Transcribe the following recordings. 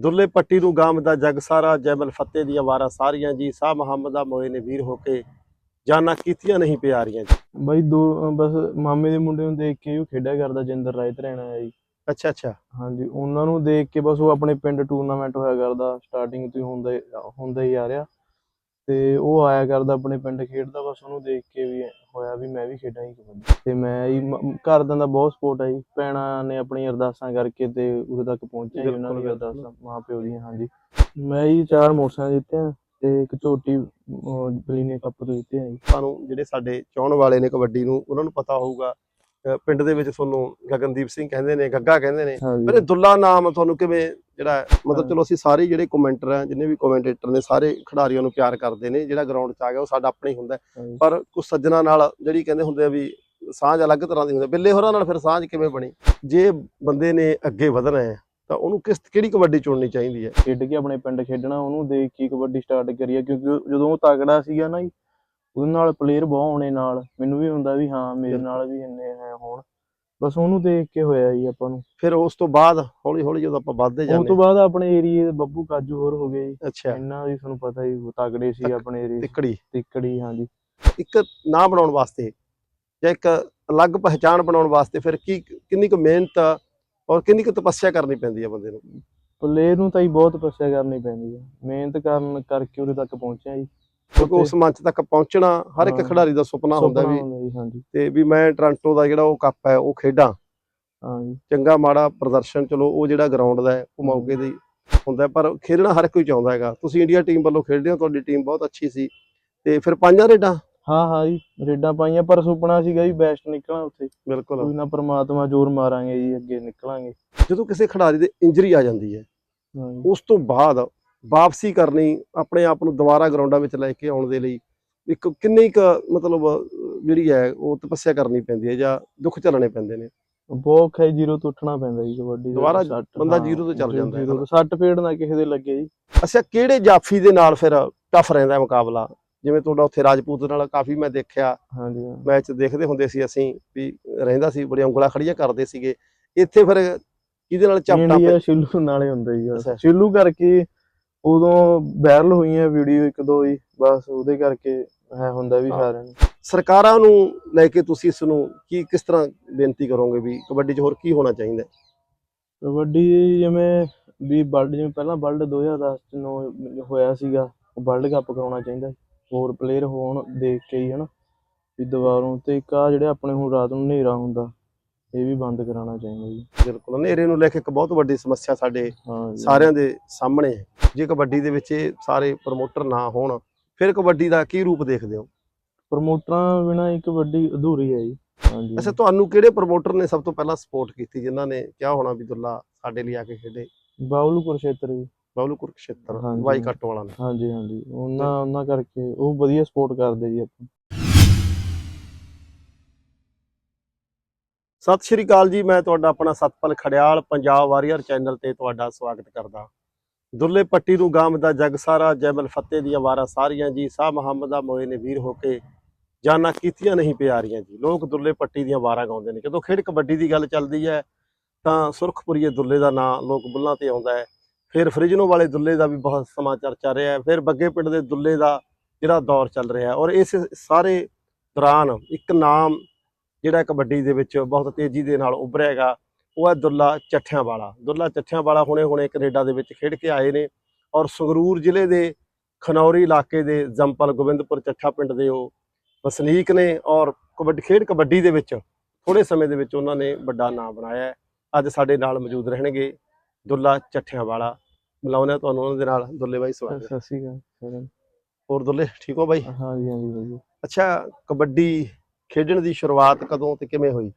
ਦੁੱਲੇ ਪੱਟੀ ਨੂੰ ਗਾਮ ਦਾ ਜਗ ਸਾਰਾ ਜੈਮਲ ਫੱਤੇ ਦੀਆਂ ਵਾਰਾਂ ਸਾਰੀਆਂ ਜੀ ਸਾਹ ਮੁਹੰਮਦ ਦਾ ਮੋਏ ਨੇ ਵੀਰ ਹੋ ਕੇ ਜਾਨਾਂ ਕੀਤੀਆਂ ਨਹੀਂ ਪਿਆਰੀਆਂ ਜੀ। ਬਾਈ ਦੋ ਬਸ ਮਾਮੇ ਦੇ ਮੁੰਡੇ ਨੂੰ ਦੇਖ ਕੇ ਉਹ ਖੇਡਿਆ ਕਰਦਾ ਜਿੰਦਰ ਰਾਇਤ ਰਹਿਣਾ ਹੈ ਜੀ। ਅੱਛਾ ਅੱਛਾ। ਹਾਂਜੀ ਉਹਨਾਂ ਨੂੰ ਦੇਖ ਕੇ ਬਸ ਉਹ ਆਪਣੇ ਪਿੰਡ ਟੂਰਨਾਮੈਂਟ ਹੋਇਆ ਕਰਦਾ ਸਟਾਰਟਿੰਗ ਤੋਂ ਹੀ ਹੁੰਦਾ ਹੁੰਦਾ ਹੀ ਆ ਰਿਹਾ। ਤੇ ਉਹ ਆਇਆ ਕਰਦਾ ਆਪਣੇ ਪਿੰਡ ਖੇਡਦਾ ਬਸ ਉਹਨੂੰ ਦੇਖ ਕੇ ਵੀ ਹੋਇਆ ਵੀ ਮੈਂ ਵੀ ਖੇਡਾਂ ਹੀ ਕਬੱਡੀ। ਤੇ ਮੈਂ ਹੀ ਮ- ਘਰਦਿਆਂ ਦਾ ਬਹੁਤ ਸਪੋਰਟ ਹੈ ਜੀ। ਭੈਣਾਂ ਨੇ ਆਪਣੀਆਂ ਅਰਦਾਸਾਂ ਕਰਕੇ ਤੇ ਉਰੇ ਤੱਕ ਪਹੁੰਚਿਆ ਜੀ ਉਹਨਾਂ ਬਿਲਕੁਲ, ਦੀਆਂ ਬਿਲਕੁਲ। ਅਰਦਾਸਾਂ ਮਾਂ ਪਿਓ ਦੀਆਂ ਹਾਂਜੀ। ਮੈਂ ਹੀ ਚਾਰ ਮੋਟਰਸਾਈਕਲ ਜਿੱਤੇ ਆ ਤੇ ਇੱਕ ਝੋਟੀ ਬਲੀਨੇ ਕੱਪ ਤੋਂ ਜਿੱਤੇ ਆ ਜੀ। ਸਾਨੂੰ ਜਿਹੜੇ ਸਾਡੇ ਚਾਹਣ ਵਾਲੇ ਨੇ ਕਬੱਡੀ ਨੂੰ ਉਹਨਾਂ ਨੂੰ ਪਤਾ ਹੋਊਗਾ ਪਿੰਡ ਦੇ ਵਿੱਚ ਤੁਹਾਨੂੰ ਗਗਨਦੀਪ ਸਿੰਘ ਕਹਿੰਦੇ ਨੇ ਗੱਗਾ ਕਹਿੰਦੇ ਨੇ। ਪਰ ਇਹ ਹਾਂਜੀ ਦੁੱਲਾ ਨਾਮ ਤੁਹਾਨੂੰ ਕਿਵੇਂ ਜਿਹੜਾ ਮਤਲਬ ਚਲੋ ਅਸੀਂ ਸਾਰੇ ਜਿਹੜੇ ਕਮੈਂਟਰ ਆ ਜਿੰਨੇ ਵੀ ਕਮੈਂਟੇਟਰ ਨੇ ਸਾਰੇ ਖਿਡਾਰੀਆਂ ਨੂੰ ਪਿਆਰ ਕਰਦੇ ਨੇ ਜਿਹੜਾ ਗਰਾਊਂਡ 'ਚ ਆ ਗਿਆ ਉਹ ਸਾਡਾ ਆਪਣਾ ਹੀ ਹੁੰਦਾ। ਪਰ ਕੁਝ ਸੱਜਣਾ ਨਾਲ ਜਿਹੜੀ ਕਹਿੰਦੇ ਹੁੰਦੇ ਆ ਵੀ ਸਾਂਝ ਅਲੱਗ ਤਰ੍ਹਾਂ ਦੀ ਹੁੰਦੀ। ਬਿੱਲੇ ਹੋਰਾਂ ਨਾਲ ਫਿਰ ਸਾਂਝ ਕਿਵੇਂ ਬਣੀ? ਜੇ ਬੰਦੇ ਨੇ ਅੱਗੇ ਵਧਣਾ ਹੈ ਤਾਂ ਉਹਨੂੰ ਕਿਸ ਕਿਹੜੀ ਕਬੱਡੀ ਚੁਣਨੀ ਚਾਹੀਦੀ ਹੈ? ਖੇਡ ਕੇ ਆਪਣੇ ਪਿੰਡ ਖੇਡਣਾ ਉਹਨੂੰ ਦੇਖ ਕੇ ਕਬੱਡੀ ਸਟਾਰਟ ਕਰੀ ਆ ਕਿਉਂਕਿ ਜਦੋਂ ਉਹ ਤਗੜਾ ਸੀਗਾ ਨਾ ਜੀ ਉਹਦੇ ਨਾਲ ਪਲੇਅਰ ਬਹੁਤ ਆਉਣੇ ਨਾਲ। ਮੈਨੂੰ ਵੀ ਹੁੰਦਾ ਵੀ ਹਾਂ ਮੇਰੇ ਨਾਲ ਵੀ ਇੰਨੇ ਹੈ ਹੋਣ। ਬਸ ਉਹਨੂੰ ਦੇਖ ਕੇ ਹੋਇਆ ਜੀ ਆਪਾਂ ਨੂੰ। ਫਿਰ ਉਸ ਤੋਂ ਬਾਅਦ ਹੌਲੀ ਹੌਲੀ ਜਦੋਂ ਆਪਾਂ ਵੱਧਦੇ ਉਸ ਜਾਂਦੇ ਤੋਂ ਬਾਅਦ ਆਪਣੇ ਏਰੀਏ ਦੇ ਬੱਬੂ ਕਾਜੂ ਹੋਰ ਹੋ ਗਏ ਜੀ। ਅੱਛਾ। ਇਹਨਾਂ ਦੀ ਤੁਹਾਨੂੰ ਪਤਾ ਹੀ ਤਗੜੇ ਸੀ ਆਪਣੇ ਏਰੀਏ ਤਿੱਕੜੀ। ਤਿੱਕੜੀ ਹਾਂਜੀ ਇੱਕ ਨਾਂ ਬਣਾਉਣ ਵਾਸਤੇ ਜਾਂ ਇੱਕ ਅਲੱਗ ਪਹਿਚਾਣ ਬਣਾਉਣ ਵਾਸਤੇ ਫਿਰ ਕੀ ਕਿੰਨੀ ਕੁ ਮਿਹਨਤ ਔਰ ਕਿੰਨੀ ਕੁ ਤਪੱਸਿਆ ਕਰਨੀ ਪੈਂਦੀ ਹੈ ਬੰਦੇ ਨੂੰ? ਪਲੇਅਰ ਨੂੰ ਤਾਂ ਹੀ ਬਹੁਤ ਤਪੱਸਿਆ ਕਰਨੀ ਪੈਂਦੀ ਹੈ ਮਿਹਨਤ ਕਰਨ ਕਰਕੇ ਉਰੇ ਤੱਕ ਪਹੁੰਚਿਆ ਜੀ। ਕਿਉਂਕਿ ਉਸ ਮੰਚ ਤੱਕ ਪਹੁੰਚਣਾ ਹਰ ਇੱਕ। ਖਿਡਾਰੀ ਦਾ ਸੁਪਨਾ ਹੁੰਦਾ ਵੀ ਤੇ ਵੀ ਮੈਂ ਟ੍ਰਾਂਟੋ ਦਾ ਜਿਹੜਾ ਉਹ ਕੱਪ ਹੈ ਉਹ ਖੇਡਾਂ। ਚੰਗਾ ਮਾੜਾ ਪ੍ਰਦਰਸ਼ਨ ਚਲੋ ਉਹ ਜਿਹੜਾ ਗਰਾਊਂਡ ਦਾ ਹੈ ਉਹ ਮੌਕੇ ਦੀ ਹੁੰਦਾ ਪਰ ਖੇਡਣਾ ਹਰ ਕੋਈ ਚਾਹੁੰਦਾ ਹੈਗਾ। ਤੁਸੀਂ ਇੰਡੀਆ ਟੀਮ ਵੱਲੋਂ ਖੇਡਦੇ ਹੋ ਤੁਹਾਡੀ ਟੀਮ ਬਹੁਤ ਅੱਛੀ ਸੀ। ਤੇ ਫਿਰ ਪੰਜਾਂ ਰੇਡਾਂ? ਹਾਂ ਹਾਂ ਜੀ ਰੇਡਾਂ ਪਾਈਆਂ ਪਰ ਸੁਪਨਾ ਸੀਗਾ ਜੀ ਬੈਸਟ ਨਿਕਲਣਾ ਉੱਥੇ। ਬਿਲਕੁਲ। ਕੋਈ ਨਾ ਪ੍ਰਮਾਤਮਾ ਜ਼ੋਰ ਮਾਰਾਂਗੇ ਜੀ ਅੱਗੇ ਨਿਕਲਾਂਗੇ। ਜਦੋਂ ਕਿਸੇ ਖਿਡਾਰੀ ਦੇ ਇੰਜਰੀ ਆ ਜਾਂਦੀ ਹੈ ਉਸ ਤੋਂ ਬਾਅਦ ਵਾਪਸੀ ਕਰਨੀ ਆਪਣੇ ਆਪ ਨੂੰ ਦੁਬਾਰਾ ਗਰਾਊਂਡਾਂ ਵਿੱਚ ਲੈ ਕੇ ਆਉਣ ਦੇ ਲਈ ਇੱਕ ਕਿੰਨੀ ਕੁ ਮਤਲਬ ਜਿਹੜੀ ਹੈ ਉਹ ਤਪੱਸਿਆ ਕਰਨੀ ਪੈਂਦੀ ਹੈ ਜਾਂ ਦੁੱਖ ਝੱਲਣੇ ਪੈਂਦੇ ਨੇ? ਬਹੁਤ ਹੈ ਜ਼ੀਰੋ ਤੋਂ ਉੱਠਣਾ ਪੈਂਦਾ ਜੀ ਕਬੱਡੀ ਦੁਬਾਰਾ ਬੰਦਾ ਜ਼ੀਰੋ ਤੋਂ ਚੱਲ ਜ਼ੀਰੋ ਜਾਂਦਾ ਤੋਂ ਸੱਟ ਫੇੜ ਨਾ ਕਿਸੇ ਦੇ ਲੱਗੇ ਜੀ। ਅੱਛਾ ਕਿਹੜੇ ਜਾਫੀ ਦੇ ਨਾਲ ਫਿਰ ਟਫ ਰਹਿੰਦਾ ਮੁਕਾਬਲਾ? ਜਿਵੇਂ ਤੁਹਾਡਾ ਉੱਥੇ ਰਾਜਪੂਤ ਨਾਲ ਕਾਫੀ ਮੈਂ ਦੇਖਿਆ। ਹਾਂਜੀ। ਮੈਚ ਦੇਖਦੇ ਹੁੰਦੇ ਸੀ ਅਸੀਂ ਵੀ ਰਹਿੰਦਾ ਸੀ ਬੜੀਆਂ ਉਂਗਲਾਂ ਖੜੀਆਂ ਕਰਦੇ ਸੀਗੇ। ਇੱਥੇ ਫਿਰ ਕਿਹਦੇ ਨਾਲ ਚਪਟਾ ਇੰਡੀਆ ਸ਼ਿਲੂ ਨਾਲੇ ਹੁੰਦਾ ਜੀ। ਸ਼ਿਲੂ ਕਰਕੇ ਉਦੋਂ ਵਾਇਰਲ ਹੋਈਆਂ ਵੀਡੀਓ ਇੱਕ ਦੋ ਹੀ ਬਸ ਉਹਦੇ ਕਰਕੇ ਹੈ ਹੁੰਦਾ ਵੀ। ਸਾਰਿਆਂ ਨੂੰ ਸਰਕਾਰਾਂ ਨੂੰ ਲੈ ਕੇ ਤੁਸੀਂ ਇਸ ਨੂੰ ਕੀ ਕਿਸ ਤਰ੍ਹਾਂ ਬੇਨਤੀ ਕਰੋਗੇ ਵੀ ਕਬੱਡੀ 'ਚ ਹੋਰ ਕੀ ਹੋਣਾ ਚਾਹੀਦਾ ਹੈ? ਕਬੱਡੀ ਜਿਵੇਂ ਵੀ ਵਰਲਡ ਜਿਵੇਂ ਪਹਿਲਾਂ ਵਰਲਡ 2010 ਚ ਨੌ ਹੋਇਆ ਸੀਗਾ ਵਰਲਡ ਕੱਪ ਕਰਾਉਣਾ ਚਾਹੀਦਾ ਹੋਰ ਪਲੇਅਰ ਹੋਣ ਦੇਖ ਕੇ ਹੀ ਹਨਾ ਵੀ ਦੁਬਾਰੋਂ ਤੇ ਇੱਕ ਆ ਜਿਹੜੇ ਆਪਣੇ ਹੁਣ ਰਾਤ ਨੂੰ ਹਨੇਰਾ ਹੁੰਦਾ ਇਹ ਵੀ ਬੰਦ ਕਰਾਉਣਾ ਚਾਹੀਦਾ ਜੀ। ਬਿਲਕੁਲ ਹਨੇਰੇ ਨੂੰ ਲੈ ਕੇ ਇੱਕ ਬਹੁਤ ਵੱਡੀ ਸਮੱਸਿਆ ਸਾਡੇ ਹਾਂ ਜੀ। ਸਾਰਿਆਂ ਦੇ ਸਾਹਮਣੇ ਹੈ। ਜੇ ਕਬੱਡੀ ਦੇ ਵਿੱਚ ਇਹ ਸਾਰੇ ਪ੍ਰਮੋਟਰ ਨਾ ਹੋਣ ਫਿਰ ਕਬੱਡੀ ਦਾ ਕੀ ਰੂਪ ਦੇਖਦੇ ਹੋ? ਪ੍ਰਮੋਟਰਾਂ ਬਿਨਾ ਇੱਕ ਵੱਡੀ ਅਧੂਰੀ ਹੈ ਜੀ। ਹਾਂਜੀ ਅੱਛਾ ਤੁਹਾਨੂੰ ਕਿਹੜੇ ਪ੍ਰਮੋਟਰ ਨੇ ਸਭ ਤੋਂ ਪਹਿਲਾਂ ਸਪੋਰਟ ਕੀਤੀ ਜਿਨ੍ਹਾਂ ਨੇ ਕਿਹਾ ਹੋਣਾ ਵੀ ਦੁੱਲਾ ਸਾਡੇ ਲਈ ਆ ਕੇ ਖੇਡੇ? ਬਾਉਲ ਕੁਰਸ਼ੇਤਰ ਜੀ। ਬਬਲੂ ਕੁਰਕਸ਼ੇਤਰ ਹਾਂਜੀ। ਵਾਈ ਕੱਟ ਵਾਲਾ ਨੇ। ਹਾਂਜੀ ਹਾਂਜੀ ਉਹਨਾਂ ਉਹਨਾਂ ਕਰਕੇ ਉਹ ਵਧੀਆ ਸਪੋਰਟ ਕਰਦੇ ਜੀ ਆਪਾਂ। ਸਤਿ ਸ਼੍ਰੀ ਅਕਾਲ ਜੀ, ਮੈਂ ਤੁਹਾਡਾ ਆਪਣਾ ਸਤਪਾਲ ਖੜਿਆਲ, ਪੰਜਾਬ ਵਾਰੀਅਰ ਚੈਨਲ ਤੇ ਤੁਹਾਡਾ ਸਵਾਗਤ ਕਰਦਾ। ਦੁੱਲੇ ਪੱਟੀ ਨੂੰ ਗਾਮ ਦਾ ਜਗ ਸਾਰਾ, ਜੈਮਲ ਫੱਤੇ ਦੀਆਂ ਵਾਰਾਂ ਸਾਰੀਆਂ ਜੀ, ਸਾਹ ਮੁਹੰਮਦ ਦਾ ਮੋਏ ਨੇ ਵੀਰ ਹੋ ਕੇ ਜਾਨਾਂ ਕੀਤੀਆਂ ਨਹੀਂ ਪਿਆਰੀਆਂ ਜੀ। ਲੋਕ ਦੁੱਲੇ ਪੱਟੀ ਦੀਆਂ ਵਾਰਾਂ ਗਾਉਂਦੇ ਨੇ। ਜਦੋਂ ਖੇਡ ਕਬੱਡੀ ਦੀ ਗੱਲ ਚੱਲਦੀ ਹੈ, ਤਾਂ ਸੁਰਖਪੁਰੀਏ ਦੁੱਲੇ ਦਾ ਨਾਂ ਲੋਕ ਬੁੱਲਾਂ ਤੇ ਆਉਂਦਾ ਹੈ। ਫਿਰ ਫਰਿਜਨੋ ਵਾਲੇ ਦੁੱਲੇ ਦਾ ਵੀ ਬਹੁਤ ਸਮਾਂ ਚਰਚਾ ਰਿਹਾ ਹੈ। ਫਿਰ ਬੱਗੇ ਪਿੰਡ ਦੇ ਦੁੱਲੇ ਦਾ ਜਿਹੜਾ ਦੌਰ ਚੱਲ ਰਿਹਾ ਔਰ ਇਸ ਸਾਰੇ ਦੌਰਾਨ ਇੱਕ ਨਾਮ ਜਿਹੜਾ ਕਬੱਡੀ ਦੇ ਵਿੱਚ ਬਹੁਤ ਤੇਜ਼ੀ ਦੇ ਨਾਲ ਉੱਭਰਿਆ ਹੈਗਾ ਉਹ ਹੈ ਦੁੱਲਾ ਚੱਠਿਆਂ ਵਾਲਾ ਦੁੱਲਾ ਚੱਠਿਆਂ ਵਾਲਾ ਹੁਣੇ ਹੁਣੇ ਕੈਨੇਡਾ ਦੇ ਵਿੱਚ ਖੇਡ ਕੇ ਆਏ ਨੇ ਔਰ ਸੰਗਰੂਰ ਜ਼ਿਲ੍ਹੇ ਦੇ ਖਨੌਰੀ ਇਲਾਕੇ ਦੇ ਜੰਪਲ ਗੋਬਿੰਦਪੁਰ ਚੱਠਾ ਪਿੰਡ ਦੇ ਉਹ ਵਸਨੀਕ ਨੇ ਔਰ ਕਬੱਡੀ ਖੇਡ ਕਬੱਡੀ ਦੇ ਵਿੱਚ ਥੋੜੇ ਸਮੇਂ ਦੇ ਵਿੱਚ ਉਹਨਾਂ ਨੇ ਵੱਡਾ ਨਾਮ ਬਣਾਇਆ ਹੈ। ਅੱਜ ਸਾਡੇ ਨਾਲ ਮੌਜੂਦ ਰਹਿਣਗੇ ਦੁੱਲਾ ਚੱਠਿਆਂ ਵਾਲਾ ਮਿਲਾਉਂਦੇ ਹਾਂ ਤੁਹਾਨੂੰ ਉਹਨਾਂ ਦੇ ਨਾਲ। ਦੁੱਲੇ ਬਾਈ ਸਵਾਗਤ ਹੈ। ਸਤਿ ਸ਼੍ਰੀ ਅਕਾਲ। ਹੋਰ ਦੁੱਲੇ ਠੀਕ ਹੋ ਬਾਈ? ਹਾਂਜੀ ਹਾਂਜੀ ਵਧੀਆ। ਅੱਛਾ ਕਬੱਡੀ ਖੇਡਣ ਦੀ ਸ਼ੁਰੂਆਤ ਕਦੋਂ ਤੇ ਕਿਵੇਂ ਹੋਈ?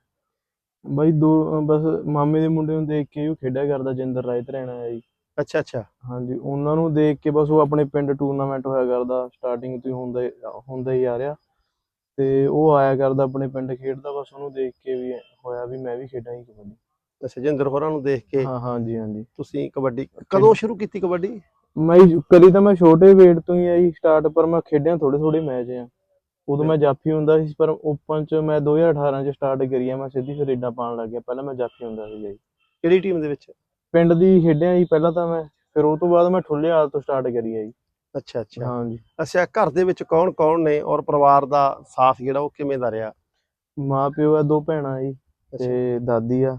ਬਾਈ ਦੋ ਬਸ ਮਾਮੇ ਦੇ ਮੁੰਡੇ ਨੂੰ ਦੇਖ ਕੇ ਉਹ ਖੇਡਿਆ ਕਰਦਾ ਜਿੰਦਰ ਰਾਇਤ ਰਹਿਣਾ ਹੈ ਜੀ। ਅੱਛਾ ਅੱਛਾ। ਹਾਂਜੀ ਉਹਨਾਂ ਨੂੰ ਦੇਖ ਕੇ ਬਸ ਉਹ ਆਪਣੇ ਪਿੰਡ ਟੂਰਨਾਮੈਂਟ ਹੋਇਆ ਕਰਦਾ ਸਟਾਰਟਿੰਗ ਤੋਂ ਹੁੰਦਾ ਹੁੰਦਾ ਹੀ ਆ ਰਿਹਾ। ਤੇ ਉਹ ਆਇਆ ਕਰਦਾ ਆਪਣੇ ਪਿੰਡ ਖੇਡਦਾ ਬਸ ਉਹਨੂੰ ਦੇਖ ਕੇ ਵੀ ਹੋਇਆ ਵੀ ਮੈਂ ਵੀ ਖੇਡਾਂ ਹੀ ਕਬੱਡੀ। ਅੱਛਾ ਜਿੰਦਰ ਹੋਰਾਂ ਨੂੰ ਦੇਖ ਕੇ? ਹਾਂ ਹਾਂਜੀ ਹਾਂਜੀ। ਤੁਸੀਂ ਕਬੱਡੀ ਕਦੋਂ ਸ਼ੁਰੂ ਕੀਤੀ ਕਬੱਡੀ? ਮੈਂ ਕਰੀ ਤਾਂ ਮੈਂ ਛੋਟੇ weight ਤੋਂ ਹੀ ਆਈ ਸਟਾਰਟ ਪਰ ਮੈਂ ਖੇਡਿਆ ਥੋੜੇ ਥੋੜੇ ਮੈਚ ਆ। ਉਦੋਂ ਮੈਂ ਜਾਫੀ ਹੁੰਦਾ ਸੀ ਪਰ ਓਪਨ ਚ ਮੈਂ 2018 ਚ ਸਟਾਰਟ ਕਰੀ ਆ ਮੈਂ ਸਿੱਧੀ ਫਿਰ ਰੇਡਾਂ ਪਾਉਣ ਲੱਗ ਗਿਆ ਪਹਿਲਾਂ ਮੈਂ ਜਾਫੀ ਹੁੰਦਾ ਸੀ ਜੀ। ਕਿਹੜੀ ਟੀਮ ਦੇ ਵਿੱਚ? ਪਿੰਡ ਦੀ ਖੇਡਿਆ ਜੀ ਪਹਿਲਾਂ ਤਾਂ ਮੈਂ ਫਿਰ ਉਹ ਤੋਂ ਬਾਅਦ ਮੈਂ ਠੁੱਲੇਵਾਲ ਤੋਂ ਸਟਾਰਟ ਕਰੀ ਹੈ ਜੀ। ਅੱਛਾ ਅੱਛਾ। ਹਾਂਜੀ ਅੱਛਾ ਘਰ ਦੇ ਵਿੱਚ ਕੌਣ ਕੌਣ ਨੇ ਔਰ ਪਰਿਵਾਰ ਦਾ ਸਾਥ ਜਿਹੜਾ ਉਹ ਕਿਵੇਂ ਦਾ ਰਿਹਾ? ਮਾਂ ਪਿਓ ਆ ਦੋ ਭੈਣਾਂ ਜੀ ਤੇ ਦਾਦੀ ਆ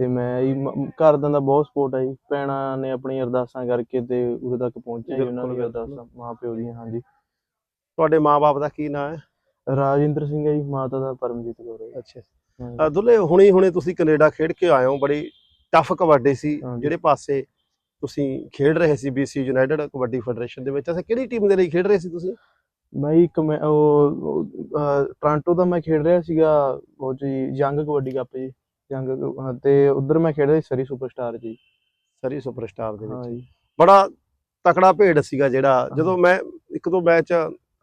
ਤੇ ਮੈਂ ਜੀ ਘਰਦਿਆਂ ਦਾ ਬਹੁਤ ਸਪੋਰਟ ਆ ਜੀ। ਭੈਣਾਂ ਨੇ ਆਪਣੀਆਂ ਅਰਦਾਸਾਂ ਕਰਕੇ ਤੇ ਉਰੇ ਤੱਕ ਪਹੁੰਚਿਆ ਜੀ ਉਹਨਾਂ ਬਿਲਕੁਲ। ਅਰਦਾਸਾਂ ਮਾਂ ਪਿਓ ਦੀਆਂ ਹਾਂਜੀ ਤੁਹਾਡੇ ਮਾਪੇ ਦਾ ਕੀ ਨਾਮ ਹੈ? ਰਾਜਿੰਦਰ ਸਿੰਘ ਹੈ ਜੀ ਮਾਤਾ ਦਾ ਪਰਮਜੀਤ ਕੌਰ ਹੈ। ਅੱਛਾ ਦੁੱਲੇ ਹੁਣੇ ਹੁਣੇ ਤੁਸੀਂ ਕੈਨੇਡਾ ਖੇਡ ਕੇ ਆਏ ਹੋ ਬੜੀ ਟਫ ਕਬੱਡੀ ਸੀ। ਜਿਹੜੇ ਪਾਸੇ ਤੁਸੀਂ ਖੇਡ ਰਹੇ ਸੀ BC ਯੂਨਾਈਟਿਡ ਕਬੱਡੀ ਫੈਡਰੇਸ਼ਨ ਦੇ ਵਿੱਚ ਅੱਛਾ ਕਿਹੜੀ ਟੀਮ ਦੇ ਲਈ ਖੇਡ ਰਹੇ ਸੀ ਤੁਸੀਂ? ਮੈਂ ਇੱਕ ਉਹ ਟੋਰਾਂਟੋ ਦਾ ਮੈਂ ਖੇਡ ਰਿਹਾ ਸੀਗਾ ਉਹ G young kabaddi cup G young ਤੇ ਉਧਰ ਮੈਂ ਖੇਡ ਰਿਹਾ ਸੀ ਸਰੀ ਸੁਪਰਸਟਾਰ ਜੀ। ਸਰੀ ਸੁਪਰਸਟਾਰ ਦੇ ਵਿੱਚ। ਬੜਾ ਤਕੜਾ ਭੇਡ ਸੀਗਾ ਜਿਹੜਾ ਜਦੋਂ ਮੈਂ ਇੱਕ ਦੋ ਮੈਚ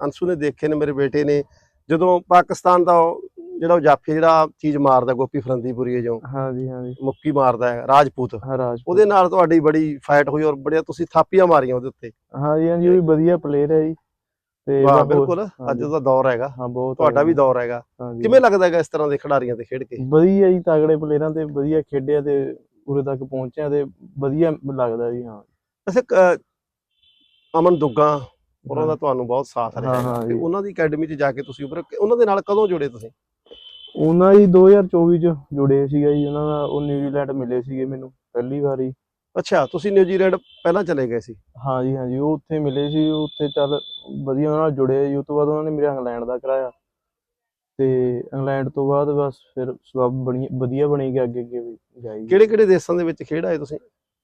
ਅੰਸ਼ੂ ਨੇ ਦੇਖੇ ਨੇ ਮੇਰੇ ਬੇਟੇ ਨੇ ਜਦੋਂ ਪਾਕਿਸਤਾਨ ਦਾ ਉਹ ਜਿਹੜਾ ਉਹ ਜਾਫੀ ਜਿਹੜਾ ਚੀਜ਼ ਮਾਰਦਾ ਗੋਪੀ ਫਰੰਦੀਪੁਰੀ ਜੋ ਹਾਂ ਜੀ ਹਾਂ ਜੀ ਮੁੱਕੀ ਮਾਰਦਾ ਹੈ ਰਾਜਪੂਤ। ਹਾਂ ਰਾਜ ਉਹਦੇ ਨਾਲ ਤੁਹਾਡੀ ਬੜੀ ਫਾਈਟ ਹੋਈ ਔਰ ਬੜੀਆਂ ਤੁਸੀਂ ਥਾਪੀਆਂ ਮਾਰੀਆਂ ਉਹਦੇ ਉੱਤੇ। ਹਾਂ ਜੀ ਹਾਂ ਜੀ ਉਹ ਵੀ ਵਧੀਆ ਪਲੇਅਰ ਹੈ ਜੀ। ਤੇ ਵਾਹ ਬਿਲਕੁਲ। ਅੱਜ ਹਾਂਜੀ। ਦਾ ਦੌਰ ਹੈਗਾ। ਹਾਂ ਬਹੁਤ ਤੁਹਾਡਾ ਵੀ ਦੌਰ ਹੈਗਾ। ਕਿਵੇਂ ਲੱਗਦਾ ਹੈਗਾ ਇਸ ਤਰ੍ਹਾਂ ਦੇ ਖਿਡਾਰੀਆਂ ਤੇ ਖੇਡ ਕੇ? ਵਧੀਆ ਜੀ ਤਗੜੇ ਪਲੇਅਰਾਂ ਤੇ ਵਧੀਆ ਖੇਡਿਆ ਤੇ ਉਰੇ ਤੱਕ ਪਹੁੰਚਿਆ ਤੇ ਵਧੀਆ ਲੱਗਦਾ ਜੀ ਹਾਂ। ਅੱਛਾ ਅਮਨ ਦੁੱਗਾ ਉਹਨਾਂ ਦਾ ਤੁਹਾਨੂੰ ਬਹੁਤ ਸਾਥ ਰਿਹਾ ਹਾਂ, ਹਾਂ। ਤੇ। ਉਹਨਾਂ ਦੀ ਅਕੈਡਮੀ 'ਚ ਜਾ ਕੇ ਤੁਸੀਂ ਉੱਭਰ ਉਹਨਾਂ ਦੇ ਨਾਲ ਕਦੋਂ ਜੁੜੇ ਤੁਸੀਂ? ਉਹਨਾਂ ਜੀ 2024 ਚ ਜੁੜੇ ਸੀਗਾ ਜੀ। ਉਹਨਾਂ ਦਾ ਉਹ ਨਿਊਜ਼ੀਲੈਂਡ ਮਿਲੇ ਸੀਗੇ ਮੈਨੂੰ ਪਹਿਲੀ ਵਾਰੀ। ਅੱਛਾ ਤੁਸੀਂ ਨਿਊਜ਼ੀਲੈਂਡ ਪਹਿਲਾਂ ਚਲੇ ਗਏ ਸੀ? ਹਾਂ ਜੀ ਹਾਂ ਜੀ ਉਹ ਉੱਥੇ ਮਿਲੇ ਸੀ। ਉੱਥੇ ਚੱਲ ਵਧੀਆ ਉਹਨਾਂ ਨਾਲ ਜੁੜੇ ਜੀ। ਉਹ ਤੋਂ ਬਾਅਦ ਉਹਨਾਂ ਨੇ ਮੇਰਾ ਇੰਗਲੈਂਡ ਦਾ ਕਰਾਇਆ। ਤੇ ਇੰਗਲੈਂਡ ਤੋਂ ਬਾਅਦ ਬਸ ਫਿਰ ਸਬਬ ਬਣੀ ਵਧੀਆ ਬਣੀ ਗਿਆ ਅੱਗੇ ਅੱਗੇ ਜਾਈ। ਕਿਹੜੇ ਕਿਹੜੇ ਦੇਸ਼ਾਂ ਦੇ ਵਿੱਚ ਖੇਡ ਆਏ ਤੁਸੀਂ?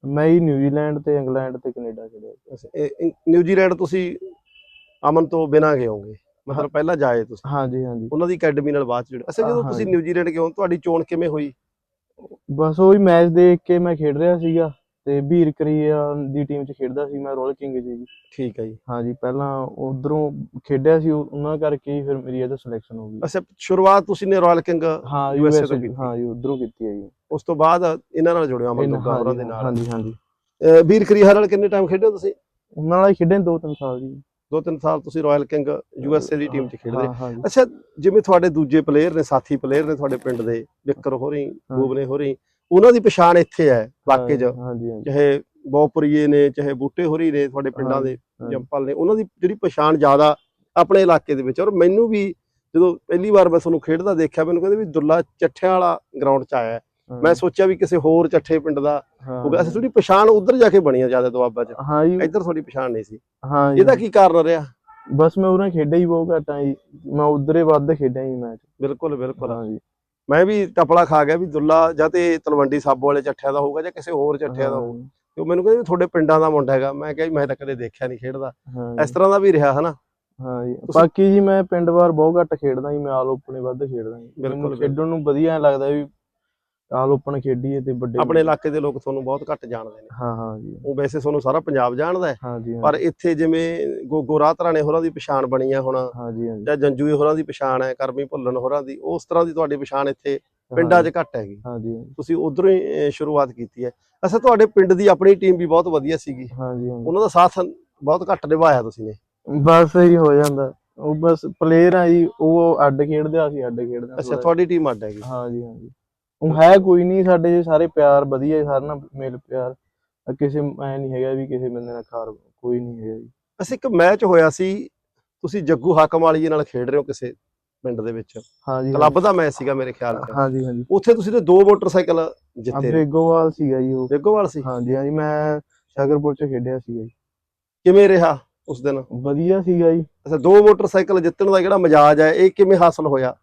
ਮੈਂ ਹੀ ਨਿਊਜ਼ੀਲੈਂਡ ਤੇ ਇੰਗਲੈਂਡ ਤੇ ਕੈਨੇਡਾ ਖੇਡਿਆ ਅੱਛਾ, ਇਹ- ਇਹ ਨਿਊਜ਼ੀਲੈਂਡ ਤੁਸੀਂ ਅਮਨ ਤੋਂ ਬਿਨਾਂ ਗਏ ਹੋਗੇ ਮਤਲਬ ਪਹਿਲਾਂ ਜਾਏ ਤੁਸੀਂ? ਹਾਂ ਜੀ ਹਾਂ ਜੀ ਉਹਨਾਂ ਦੀ ਅਕੈਡਮੀ ਨਾਲ ਬਾਅਦ ਚ ਜੁੜੇ। ਅੱਛਾ ਜਦੋਂ ਹਾਂ ਤੁਸੀਂ ਜੀ। ਨਿਊਜ਼ੀਲੈਂਡ ਗਏ ਹੋ ਤੁਹਾਡੀ ਚੋਣ ਕਿਵੇਂ ਹੋਈ? ਬਸ ਉਹੀ ਮੈਚ ਦੇਖ ਕੇ ਮੈਂ ਖੇਡ ਰਿਹਾ ਸੀਗਾ। ਤੇ ਵੀਰ ਕਰੀਆ ਦੀ ਟੀਮ 'ਚ ਖੇਡਦਾ ਸੀ ਮੈਂ ਰੋਲ ਕਿੰਗ 'ਚ ਜੀ। ਠੀਕ ਹੈ ਜੀ। ਹਾਂ ਜੀ ਪਹਿਲਾਂ ਉਧਰੋਂ ਖੇਡਿਆ ਸੀ ਉਹ- ਉਹਨਾਂ ਕਰਕੇ ਫਿਰ ਮੇਰੀ ਇਹਦਾ ਸਿਲੈਕਸ਼ਨ ਹੋ ਗਈ। ਅੱਛਾ ਸ਼ੁਰੂਆਤ ਤੁਸੀਂ ਨੇ ਰਾਇਲ ਕਿੰਗ ਹਾਂ ਯੂਐਸਏ ਤੋਂ ਕੀਤੀ। ਹਾਂ ਜੀ ਉਧਰੋਂ ਕੀਤੀ ਹੈ ਜੀ। ਉਸ ਤੋਂ ਬਾਅਦ ਇਹਨਾਂ ਨਾਲ ਜੁੜਿਆ ਹੋਰਾਂ ਜੀ, ਦੇ ਨਾਲ। ਹਾਂ ਜੀ ਹਾਂ ਜੀ। ਅਹ ਵੀਰ ਕਰੀਹਰ ਨਾਲ ਕਿੰਨੇ ਟਾਈਮ ਖੇਡੇ ਤੁਸੀਂ? ਉਹਨਾਂ ਨਾਲ ਹੀ ਖੇਡੇ ਦੋ ਤਿੰਨ ਸਾਲ ਜੀ। ਦੋ ਤਿੰਨ ਸਾਲ ਤੁਸੀਂ ਰਾਇਲ ਕਿੰਗ ਯੂਐਸਏ ਦੀ ਟੀਮ 'ਚ ਖੇਡਦੇ। ਅੱਛਾ ਜਿਵੇਂ ਤੁਹਾਡੇ ਦੂਜੇ ਪਲੇਅਰ ਨੇ ਸਾਥੀ ਪਲੇਅਰ ਨੇ ਤੁਹਾਡੇ ਪਿੰਡ ਦੇ ਵਿਕਰ ਹੋਰੀ। ਗੋਬਨੇ ਹੋਰੀ ਉਹਨਾਂ ਦੀ ਪਛਾਣ ਇੱਥੇ ਹੈ ਇਲਾਕੇ 'ਚ ਹਾਂ ਜੀ ਹਾਂ ਜੀ ਚਾਹੇ ਬਹੁਪਰੀਏ ਨੇ ਚਾਹੇ ਬੂਟੇ ਹੋਰੀ ਨੇ ਤੁਹਾਡੇ ਪਿੰਡਾਂ ਦੇ। ਜੰਪਲ ਨੇ ਉਹਨਾਂ ਦੀ ਜਿਹੜੀ ਪਛਾਣ ਜ਼ਿਆਦਾ ਆਪਣੇ ਇਲਾਕੇ ਦੇ ਵਿੱਚ ਔਰ ਮੈਨੂੰ ਵੀ ਜਦੋਂ ਪਹਿਲੀ ਵਾਰ ਮੈਂ ਤੁਹਾਨੂੰ ਖੇਡਦਾ ਦੇਖਿਆ ਮੈਨੂੰ ਕਹਿੰਦੇ ਵੀ ਦੁੱਲਾ ਚੱਠਿਆਂ ਵਾਲਾ ਗਰਾਊਂਡ 'ਚ ਆਇਆ ਮੈਂ ਸੋਚਿਆ ਵੀ ਕਿਸੇ ਹੋਰ ਚੱਠੇ ਪਿੰਡ ਦਾ ਹੋਊਗਾ। ਅਸੀਂ ਥੋੜੀ ਪਛਾਣ ਉਧਰ ਜਾ ਕੇ ਬਣੀ ਆ ਜ਼ਿਆਦਾ ਦੁਆਬਾ 'ਚ ਹਾਂ ਜੀ। ਇੱਧਰ ਤੁਹਾਡੀ ਪਛਾਣ ਨਹੀਂ ਸੀ। ਹਾਂ ਜੀ ਇਹਦਾ ਕੀ ਕਾਰਨ ਰਿਹਾ? ਬਸ ਮੈਂ ਉਹਨਾਂ ਖੇਡਿਆ ਹੀ ਬਹੁਤ ਘੱਟ ਜੀ ਮੈਂ ਉਧਰੇ ਵੱਧ ਖੇਡਿਆ ਜੀ ਮੈਚ ਬਿਲਕੁਲ ਬਿਲਕੁਲ। ਹਾਂ ਜੀ। ਮੈਂ ਵੀ ਟਪਲਾ ਖਾ ਗਿਆ ਵੀ ਦੁੱਲਾ ਜਾਂ ਤੇ ਤਲਵੰਡੀ ਸਾਬੋ ਵਾਲੇ ਚੱਠਿਆਂ ਦਾ ਹੋਊਗਾ ਜਾਂ ਕਿਸੇ ਹੋਰ ਚੱਠਿਆਂ ਦਾ ਹਾਂ। ਹੋਊਗਾ। ਤੇ ਉਹ ਮੈਨੂੰ ਕਹਿੰਦੇ ਤੁਹਾਡੇ ਪਿੰਡਾਂ ਦਾ ਮੁੰਡਾ ਹੈਗਾ। ਮੈਂ ਕਿਹਾ ਜੀ ਮੈਂ ਤਾਂ ਕਦੇ ਦੇਖਿਆ ਨਹੀਂ ਖੇਡਦਾ। ਇਸ ਤਰ੍ਹਾਂ ਦਾ ਵੀ ਰਿਹਾ ਹਨਾ। ਹਾਂ ਜੀ। ਬਾਕੀ ਜੀ ਮੈਂ ਪਿੰਡ ਵਾਰ ਬਹੁਤ ਘੱਟ ਖੇਡਦਾ ਜੀ। ਮੈਂ ਆਲ ਓਪਨ ਵੱਧ ਖੇਡਦਾ ਜੀ। ਬਿਲਕੁਲ, ਖੇਡਣ ਨੂੰ ਵਧੀਆ ਲੱਗਦਾ ਵੀ ਆਲ ਓਪਨ ਖੇਡੀਏ ਤੇ ਵੱਡੇ ਆਪਣੇ ਇਲਾਕੇ ਦੇ ਲੋਕ ਤੁਹਾਨੂੰ ਬਹੁਤ ਘੱਟ ਜਾਣਦੇ ਨੇ। ਹਾਂ ਹਾਂ ਜੀ। ਉਹ ਵੈਸੇ ਤੁਹਾਨੂੰ ਸਾਰਾ ਪੰਜਾਬ ਜਾਣਦਾ ਹੈ। ਹਾਂ ਜੀ ਹਾਂ ਪਰ ਇੱਥੇ ਜਿਵੇਂ ਗੋਗੋ ਰਾਤਰਾ ਨੇ ਹੋਰਾਂ ਦੀ ਪਛਾਣ ਬਣੀ ਆ ਹੁਣ। ਹਾਂ ਜੀ ਹਾਂ ਜੀ। ਜਾਂ ਜੰਜੂਏ ਹੋਰਾਂ ਦੀ ਪਛਾਣ ਹੈ ਕਰਮੀ ਭੁੱਲਣ ਹੋਰਾਂ ਦੀ ਉਸ ਤਰ੍ਹਾਂ ਦੀ ਤੁਹਾਡੀ ਪਛਾਣ ਇੱਥੇ ਪਿੰਡਾਂ 'ਚ ਘੱਟ ਹੈਗੀ। ਹਾਂ ਜੀ। ਹਾਂ ਜੀ, ਤੁਸੀਂ ਉਧਰੋਂ ਹੀ ਸ਼ੁਰੂਆਤ ਕੀਤੀ ਹੈ। ਅੱਛਾ ਤੁਹਾਡੇ ਪਿੰਡ ਦੀ ਆਪਣੀ ਟੀਮ ਵੀ ਬਹੁਤ ਵਧੀਆ ਸੀਗੀ। ਹਾਂ ਜੀ ਹਾਂ ਜੀ। ਉਹਨਾਂ ਦਾ ਸਾਥ ਬਹੁਤ ਘੱਟ ਨਿਭਾਇਆ ਤੁਸੀਂ ਨੇ। ਬਸ ਇਹੀ ਹੋ ਜਾਂਦਾ। ਉਹ ਬਸ ਪਲੇਅਰ ਆ ਜੀ ਉਹ ਅੱਡ ਖੇਡਦੇ ਆ ਅਸੀਂ ਅੱਡ ਖੇਡਦੇ ਆ। ਅੱਛਾ। ਤੁਹਾਡੀ ਟੀਮ ਅੱਡ ਹੈਗੀ। ਹਾਂ ਜੀ ਹਾਂ ਜੀ। ਉਹ ਹੈ ਕੋਈ ਨਹੀਂ ਸਾਡੇ ਜੇ ਸਾਰੇ ਪਿਆਰ ਵਧੀਆ ਸਾਰਿਆਂ ਨਾਲ ਮੇਲ ਪਿਆਰ। ਕਿਸੇ ਐ ਨਹੀਂ ਹੈਗਾ ਵੀ ਕਿਸੇ ਬੰਦੇ ਨਾਲ ਖਾਰ ਕੋਈ ਨਹੀਂ ਹੈਗਾ ਜੀ। ਅਸੀਂ ਇੱਕ ਮੈਚ ਹੋਇਆ ਸੀ ਤੁਸੀਂ ਜੱਗੂ ਹਾਕਮ ਵਾਲੀ ਜੀ ਨਾਲ ਖੇਡ ਰਹੇ ਹੋ ਕਿਸੇ ਪਿੰਡ ਦੇ ਵਿੱਚ। ਹਾਂ ਜੀ ਹਾਂ ਕਲੱਬ ਦਾ ਮੈਚ ਸੀਗਾ ਮੇਰੇ ਖਿਆਲ 'ਚ। ਹਾਂ ਜੀ ਹਾਂ ਜੀ। ਉੱਥੇ ਤੁਸੀਂ ਤੇ ਦੋ ਮੋਟਰਸਾਈਕਲ ਜਿੱਤੇ। ਬੇਗੋਵਾਲ ਸੀਗਾ ਜੀ ਉਹ। ਬੇਗੋਵਾਲ ਸੀ? ਹਾਂ ਜੀ ਹਾਂ ਜੀ ਮੈਂ ਸ਼ਾਗਰਪੁਰ ਚ ਖੇਡਿਆ ਸੀਗਾ ਜੀ। ਕਿਵੇਂ ਰਿਹਾ ਉਸ ਦਿਨ? ਵਧੀਆ ਸੀਗਾ ਜੀ। ਅੱਛਾ ਦੋ ਮੋਟਰਸਾਈਕਲ ਜਿੱਤਣ ਦਾ ਜਿਹੜਾ ਮਜਾਜ ਹੈ ਇਹ ਕਿਵੇਂ ਹਾਸਲ ਹੋਇਆ?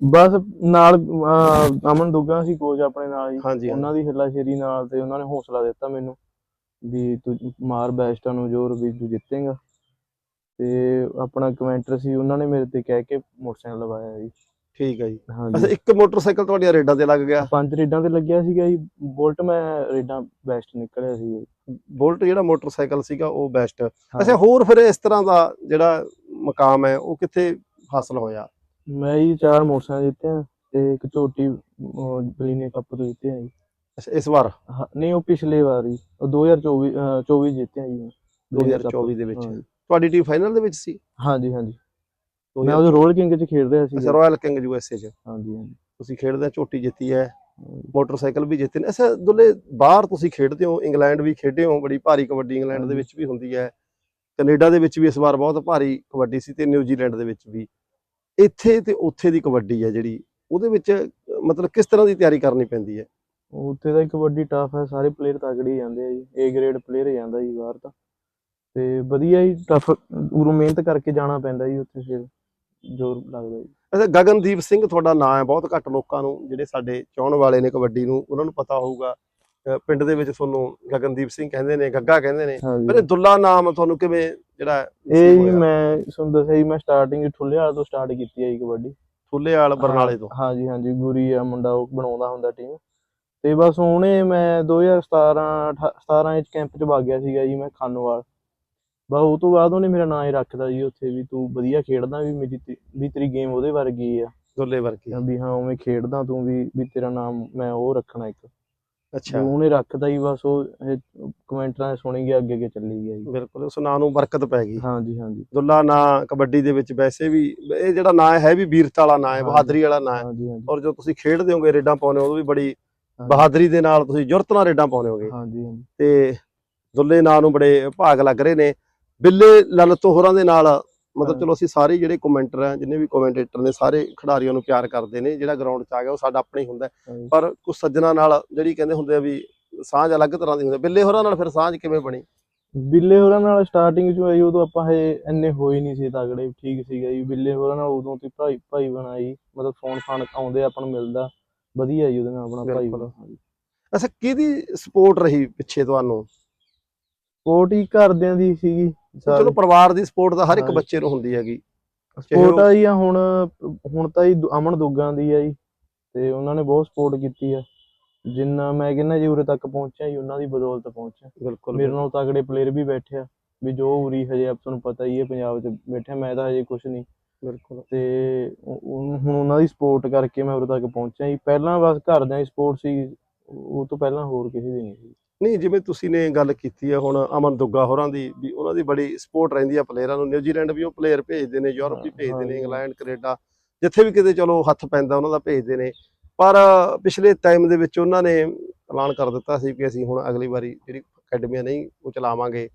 ਬਸ ਨਾਲ ਅਹ, ਅਮਨ ਦੁੱਗਾ ਸੀ ਕੋਚ ਆਪਣੇ ਨਾਲ ਜੀ ਹਾਂਜੀ। ਉਹਨਾਂ ਦੀ ਹਿੱਲਾਸ਼ੇਰੀ ਨਾਲ ਤੇ ਉਹਨਾਂ ਨੇ ਹੌਸਲਾ ਦਿੱਤਾ ਮੈਨੂੰ ਵੀ ਤੂੰ ਮਾਰ ਬੈਸਟਾਂ ਨੂੰ ਜ਼ੋਰ ਵੀ ਤੂੰ ਜਿੱਤੇਂਗਾ। ਤੇ ਆਪਣਾ ਕਮੈਂਟਰ ਸੀ ਉਹਨਾਂ ਨੇ ਮੇਰੇ ਤੇ ਕਹਿ ਕੇ ਮੋਟਰਸਾਈਕਲ ਲਵਾਇਆ ਜੀ। ਠੀਕ ਹੈ ਜੀ। ਅੱਛਾ ਹਾਂਜੀ ਇੱਕ ਮੋਟਰਸਾਈਕਲ ਤੁਹਾਡੀਆਂ ਰੇਡਾਂ ਤੇ ਲੱਗ ਗਿਆ? ਪੰਜ ਰੇਡਾਂ ਤੇ ਲੱਗਿਆ ਸੀਗਾ ਜੀ। ਬੁਲਟ ਮੈਂ ਰੇਡਾਂ ਬੈਸਟ ਨਿਕਲਿਆ ਸੀ ਜੀ। ਬੁਲਟ ਜਿਹੜਾ ਮੋਟਰਸਾਈਕਲ ਸੀਗਾ ਉਹ ਬੈਸਟ। ਅੱਛਾ ਹੋਰ ਫਿਰ ਇਸ ਤਰ੍ਹਾਂ ਦਾ ਜਿਹੜਾ ਮਕਾਮ ਹੈ ਉਹ ਕਿੱਥੇ ਹਾਸਲ ਹੋਇਆ? ਮੈਂ ਜੀ ਚਾਰ ਮੋਟਰਸਾਈਕਲ ਜਿੱਤੇ ਆ ਤੇ ਇੱਕ ਝੋਟੀ ਬਲੀਨੇ ਕੱਪ ਤੋਂ ਜਿੱਤੇ ਆ ਜੀ। ਅੱਛਾ ਇਸ ਵਾਰ? ਹਾਂ, ਨਹੀਂ ਉਹ ਪਿਛਲੇ ਵਾਰ ਉਹ 2024 ਅਹ, 24 ਜਿੱਤੇ ਆ ਜੀ। ਮੈਂ। 2024 ਦੇ ਵਿੱਚ। ਹਾਂ ਜੀ। ਤੁਹਾਡੀ ਟੀਮ ਫਾਈਨਲ ਦੇ ਵਿੱਚ ਸੀ? ਹਾਂਜੀ ਹਾਂਜੀ। ਮੈਂ ਉਹ ਰੋਲ ਕਿੰਗ ਚ ਖੇਡ ਰਿਹਾ ਸੀ। ਅੱਛਾ ਰਾਇਲ ਕਿੰਗ ਯੂਐਸਏ ਚ। ਹਾਂਜੀ ਹਾਂਜੀ। ਤੁਸੀਂ ਖੇਡਦੇ ਝੋਟੀ ਜਿੱਤੀ ਹੈ। ਮੋਟਰਸਾਈਕਲ ਵੀ ਜਿੱਤੇ ਨੇ। ਅੱਛਾ ਦੁੱਲੇ ਬਾਹਰ ਤੁਸੀਂ ਖੇਡਦੇ ਹੋ ਇੰਗਲੈਂਡ ਵੀ ਖੇਡੇ ਹੋ ਬੜੀ ਭਾਰੀ ਕਬੱਡੀ ਇੰਗਲੈਂਡ ਦੇ ਹਾਂਜੀ। ਵਿੱਚ ਵੀ ਹੁੰਦੀ ਹੈ। ਕੈਨੇਡਾ ਦੇ ਵਿੱਚ ਵੀ ਇਸ ਵਾਰ ਬਹੁਤ ਭਾਰੀ ਕਬੱਡੀ ਸੀ ਤੇ ਨਿਊਜ਼ੀਲੈਂਡ ਦੇ ਵਿੱਚ ਵੀ। ਇੱਥੇ ਤੇ ਉੱਥੇ ਦੀ ਕਬੱਡੀ ਹੈ ਜਿਹੜੀ ਉਹਦੇ ਵਿੱਚ ਮਤਲਬ ਕਿਸ ਤਰ੍ਹਾਂ ਦੀ ਤਿਆਰੀ ਕਰਨੀ ਪੈਂਦੀ ਹੈ? ਉੱਥੇ ਤਾਂ ਕਬੱਡੀ ਟਫ ਹੈ ਸਾਰੇ ਪਲੇਅਰ ਤਗੜੇ ਜਾਂਦੇ ਆ ਜੀ ਏ ਗ੍ਰੇਡ ਪਲੇਅਰ ਜਾਂਦਾ ਜੀ ਬਾਹਰ ਤਾਂ। ਤੇ ਵਧੀਆ ਹੀ ਟਫ ਉਰੋਂ ਮਿਹਨਤ ਕਰਕੇ ਜਾਣਾ ਪੈਂਦਾ ਜੀ ਉੱਥੇ ਫਿਰ ਜ਼ੋਰ ਲੱਗਦਾ ਜੀ। ਅੱਛਾ ਗਗਨਦੀਪ ਸਿੰਘ ਤੁਹਾਡਾ ਨਾਮ ਹੈ ਬਹੁਤ ਘੱਟ ਲੋਕਾਂ ਨੂੰ ਜਿਹੜੇ ਸਾਡੇ ਚਾਹਣ ਵਾਲੇ ਨੇ ਕਬੱਡੀ ਨੂੰ ਉਹਨਾਂ ਨੂੰ ਪਤਾ ਹੋਊਗਾ। ਪਿੰਡ ਦੇ ਵਿੱਚ ਤੁਹਾਨੂੰ ਗਗਨਦੀਪ ਸਿੰਘ ਕਹਿੰਦੇ ਨੇ ਗੱਗਾ ਕਹਿੰਦੇ ਨੇ। ਪਰ ਇਹ ਦੁੱਲਾ ਨਾਮ ਤੁਹਾਨੂੰ ਕਿਵੇਂ ਜਿਹੜਾ ਇਹ? ਮੈਂ ਤੁਹਾਨੂੰ ਦੱਸਿਆ ਜੀ ਮੈਂ ਸਟਾਰਟਿੰਗ ਠੁੱਲੇ ਵਾਲੇ ਤੋਂ ਸਟਾਰਟ ਕੀਤੀ ਹੈ ਜੀ ਕਬੱਡੀ। ਫੁੱਲੇਵਾਲ ਬਰਨਾਲੇ ਤੋਂ? ਹਾਂਜੀ ਹਾਂਜੀ ਗੁਰੀ ਆ ਮੁੰਡਾ ਉਹ ਬਣਾਉਂਦਾ ਹੁੰਦਾ ਟੀਮ ਤੇ ਬਸ ਉਹਨੇ ਮੈਂ 2017 ਅਠਾ- 17 ਵਿੱਚ ਕੈਂਪ 'ਚ ਵਗ ਗਿਆ ਸੀਗਾ ਜੀ ਮੈਂ ਖਾਨੋਵਾਲ। ਬਸ ਉਹ ਤੋਂ ਬਾਅਦ ਉਹਨੇ ਮੇਰਾ ਨਾਂ ਹੀ ਰੱਖਦਾ ਜੀ ਉੱਥੇ ਵੀ ਤੂੰ ਵਧੀਆ ਖੇਡਦਾ ਵੀ ਮੇਰੀ ਵੀ ਤੇਰੀ ਗੇਮ ਉਹਦੇ ਵਰਗੀ ਆ। ਦੁੱਲੇ ਵਰਗੀ। ਵੀ ਹਾਂ ਉਵੇਂ ਖੇਡਦਾ ਤੂੰ ਵੀ ਵੀ ਤੇਰਾ ਨਾਮ ਮੈਂ ਉਹ ਰੱਖਣਾ ਇੱਕ। ਅੱਛਾ। ਉਹਨੇ ਰੱਖਦਾ ਹੀ ਬਸ ਉਹ ਕਮੈਂਟਰਾਂ ਸੁਣੀ ਗਿਆ ਅੱਗੇ ਅੱਗੇ ਚੱਲੀ ਗਿਆ ਜੀ। ਬਿਲਕੁਲ ਉਸ ਨਾਂ ਨੂੰ ਬਰਕਤ ਪੈ ਗਈ। ਹਾਂਜੀ ਹਾਂਜੀ। ਦੁੱਲਾ ਨਾਂ ਕਬੱਡੀ ਦੇ ਵਿੱਚ ਵੈਸੇ ਵੀ ਇਹ ਜਿਹੜਾ ਨਾਂ ਹੈ ਵੀ ਵੀਰਤਾ ਵਾਲਾ ਨਾਂ ਹੈ। ਬਹਾਦਰੀ ਵਾਲਾ ਨਾਂ ਹੈ। ਹਾਂਜੀ ਹਾਂਜੀ। ਔਰ ਜੋ ਤੁਸੀਂ ਖੇਡਦੇ ਹੋਗੇ ਰੇਡਾਂ ਪਾਉਂਦੇ ਹੋ ਉਹ ਵੀ ਬੜੀ। ਬਹਾਦਰੀ ਦੇ ਨਾਲ ਤੁਸੀਂ ਜੁਰਤ ਨਾਲ ਰੇਡਾਂ ਪਾਉਂਦੇ ਹੋਗੇ। ਹਾਂਜੀ ਹਾਂਜੀ। ਤੇ ਦੁੱਲੇ ਨਾਂ ਨੂੰ ਬੜੇ ਭਾਗ ਲੱਗ ਰਹੇ ਨੇ। ਬਿੱਲੇ ਲਲਤੋ ਹੋਰਾਂ ਦੇ ਨਾਲ ਮਤਲਬ। ਚਲੋ ਅਸੀਂ ਸਾਰੇ ਜਿਹੜੇ ਕਮੈਂਟਰ ਆ ਜਿੰਨੇ ਵੀ ਕਮੈਂਟੇਟਰ ਨੇ ਸਾਰੇ ਖਿਡਾਰੀਆਂ ਨੂੰ ਪਿਆਰ ਕਰਦੇ ਨੇ ਜਿਹੜਾ ਗਰਾਊਂਡ 'ਚ ਆ ਗਿਆ ਉਹ ਸਾਡਾ ਆਪਣਾ ਹੀ ਹੁੰਦਾ। ਪਰ ਕੁਝ ਸੱਜਣਾ ਨਾਲ ਜਿਹੜੀ ਕਹਿੰਦੇ ਹੁੰਦੇ ਆ ਵੀ ਸਾਂਝ ਅਲੱਗ ਤਰ੍ਹਾਂ ਦੀ ਹੁੰਦੀ। ਬਿੱਲੇ ਹੋਰਾਂ ਨਾਲ ਫਿਰ ਸਾਂਝ ਕਿਵੇਂ ਬਣੀ? ਬਿੱਲੇ ਹੋਰਾਂ ਨਾਲ ਸਟਾਰਟਿੰਗ ਚ ਆਈ ਉਦੋਂ ਆਪਾਂ ਹਜੇ ਇੰਨੇ ਹੋਏ ਨਹੀਂ ਸੀ ਤਗੜੇ ਠੀਕ ਸੀਗਾ ਜੀ। ਬਿੱਲੇ ਹੋਰਾਂ ਨਾਲ ਉਦੋਂ ਤੇ ਭਾਈ ਭਾਈ ਬਣਾਈ ਮਤਲਬ ਫੋਨ ਫਾਨ ਆਉਂਦੇ ਆਪਾਂ ਨੂੰ ਮਿਲਦਾ। ਵਧੀਆ ਜੀ ਉਹਦੇ ਨਾਲ ਆਪਣਾ ਭਾਈ ਅੱਛਾ ਕਿਹਦੀ ਸਪੋਰਟ ਰਹੀ ਪਿੱਛੇ ਤੁਹਾਨੂੰ? ਸਪੋਰਟ ਹੀ ਘਰਦਿਆਂ ਦੀ ਸੀਗੀ। ਚਲੋ ਪਰਿਵਾਰ ਦੀ ਸਪੋਰਟ ਤਾਂ ਹਰ ਇੱਕ। ਬੱਚੇ ਨੂੰ ਹੁੰਦੀ ਹੈਗੀ। ਸਪੋਰਟ ਆ ਜੀ ਹੁਣ ਹੁਣ ਤਾਂ ਜੀ ਅਮਨ ਦੁੱਗਾਂ ਦੀ ਆ ਜੀ ਤੇ ਉਹਨਾਂ ਨੇ ਬਹੁਤ ਸਪੋਰਟ ਕੀਤੀ ਆ। ਜਿੰਨਾ ਮੈਂ ਕਹਿੰਦਾ ਜੀ ਉਰੇ ਤੱਕ ਪਹੁੰਚਿਆ ਜੀ ਉਹਨਾਂ ਦੀ ਬਦੌਲਤ ਪਹੁੰਚਿਆ। ਬਿਲਕੁਲ ਮੇਰੇ ਨਾਲ ਤਗੜੇ ਪਲੇਅਰ ਵੀ ਬੈਠੇ ਆ ਵੀ ਜੋ ਉਰੀ ਹਜੇ ਆਪ ਤੁਹਾਨੂੰ ਪਤਾ ਹੀ ਹੈ ਪੰਜਾਬ 'ਚ ਬੈਠੇ ਮੈਂ ਤਾਂ ਹਜੇ ਕੁਝ ਨਹੀਂ। ਬਿਲਕੁਲ। ਤੇ ਹੁਣ ਉਹਨਾਂ ਦੀ ਸਪੋਰਟ ਕਰਕੇ ਮੈਂ ਉਰੇ ਤੱਕ ਪਹੁੰਚਿਆ ਜੀ। ਪਹਿਲਾਂ ਬਸ ਘਰਦਿਆਂ ਦੀ ਸਪੋਰਟ ਸੀ ਉਹ ਤੋਂ ਪਹਿਲਾਂ ਹੋਰ ਕਿਸੇ ਦੀ ਨਹੀਂ ਸੀ। ਨਹੀਂ ਜਿਵੇਂ ਤੁਸੀਂ ਨੇ ਗੱਲ ਕੀਤੀ ਹੈ ਹੁਣ ਅਮਨ ਦੁੱਗਾ ਹੋਰਾਂ ਦੀ ਵੀ ਉਹਨਾਂ ਦੀ ਬੜੀ ਸਪੋਰਟ ਰਹਿੰਦੀ ਆ ਪਲੇਅਰਾਂ ਨੂੰ। ਨਿਊਜ਼ੀਲੈਂਡ ਵੀ ਉਹ ਪਲੇਅਰ ਭੇਜਦੇ ਨੇ ਯੂਰਪ ਵੀ ਹਾਂ, ਭੇਜਦੇ ਨੇ। ਇੰਗਲੈਂਡ ਕੈਨੇਡਾ ਜਿੱਥੇ ਵੀ ਕਿਤੇ ਚਲੋ ਹੱਥ ਪੈਂਦਾ ਉਹਨਾਂ ਦਾ ਭੇਜਦੇ ਨੇ। ਪਰ ਪਿਛਲੇ ਟਾਈਮ ਦੇ ਵਿੱਚ ਉਹਨਾਂ ਨੇ ਐਲਾਨ ਕਰ ਦਿੱਤਾ ਸੀ ਕਿ ਅਸੀਂ ਹੁਣ ਅਗਲੀ ਵਾਰੀ ਜਿਹੜੀ ਅਕੈਡਮੀਆਂ ਨਹੀਂ ਉਹ ਚਲਾਵਾਂਗੇ।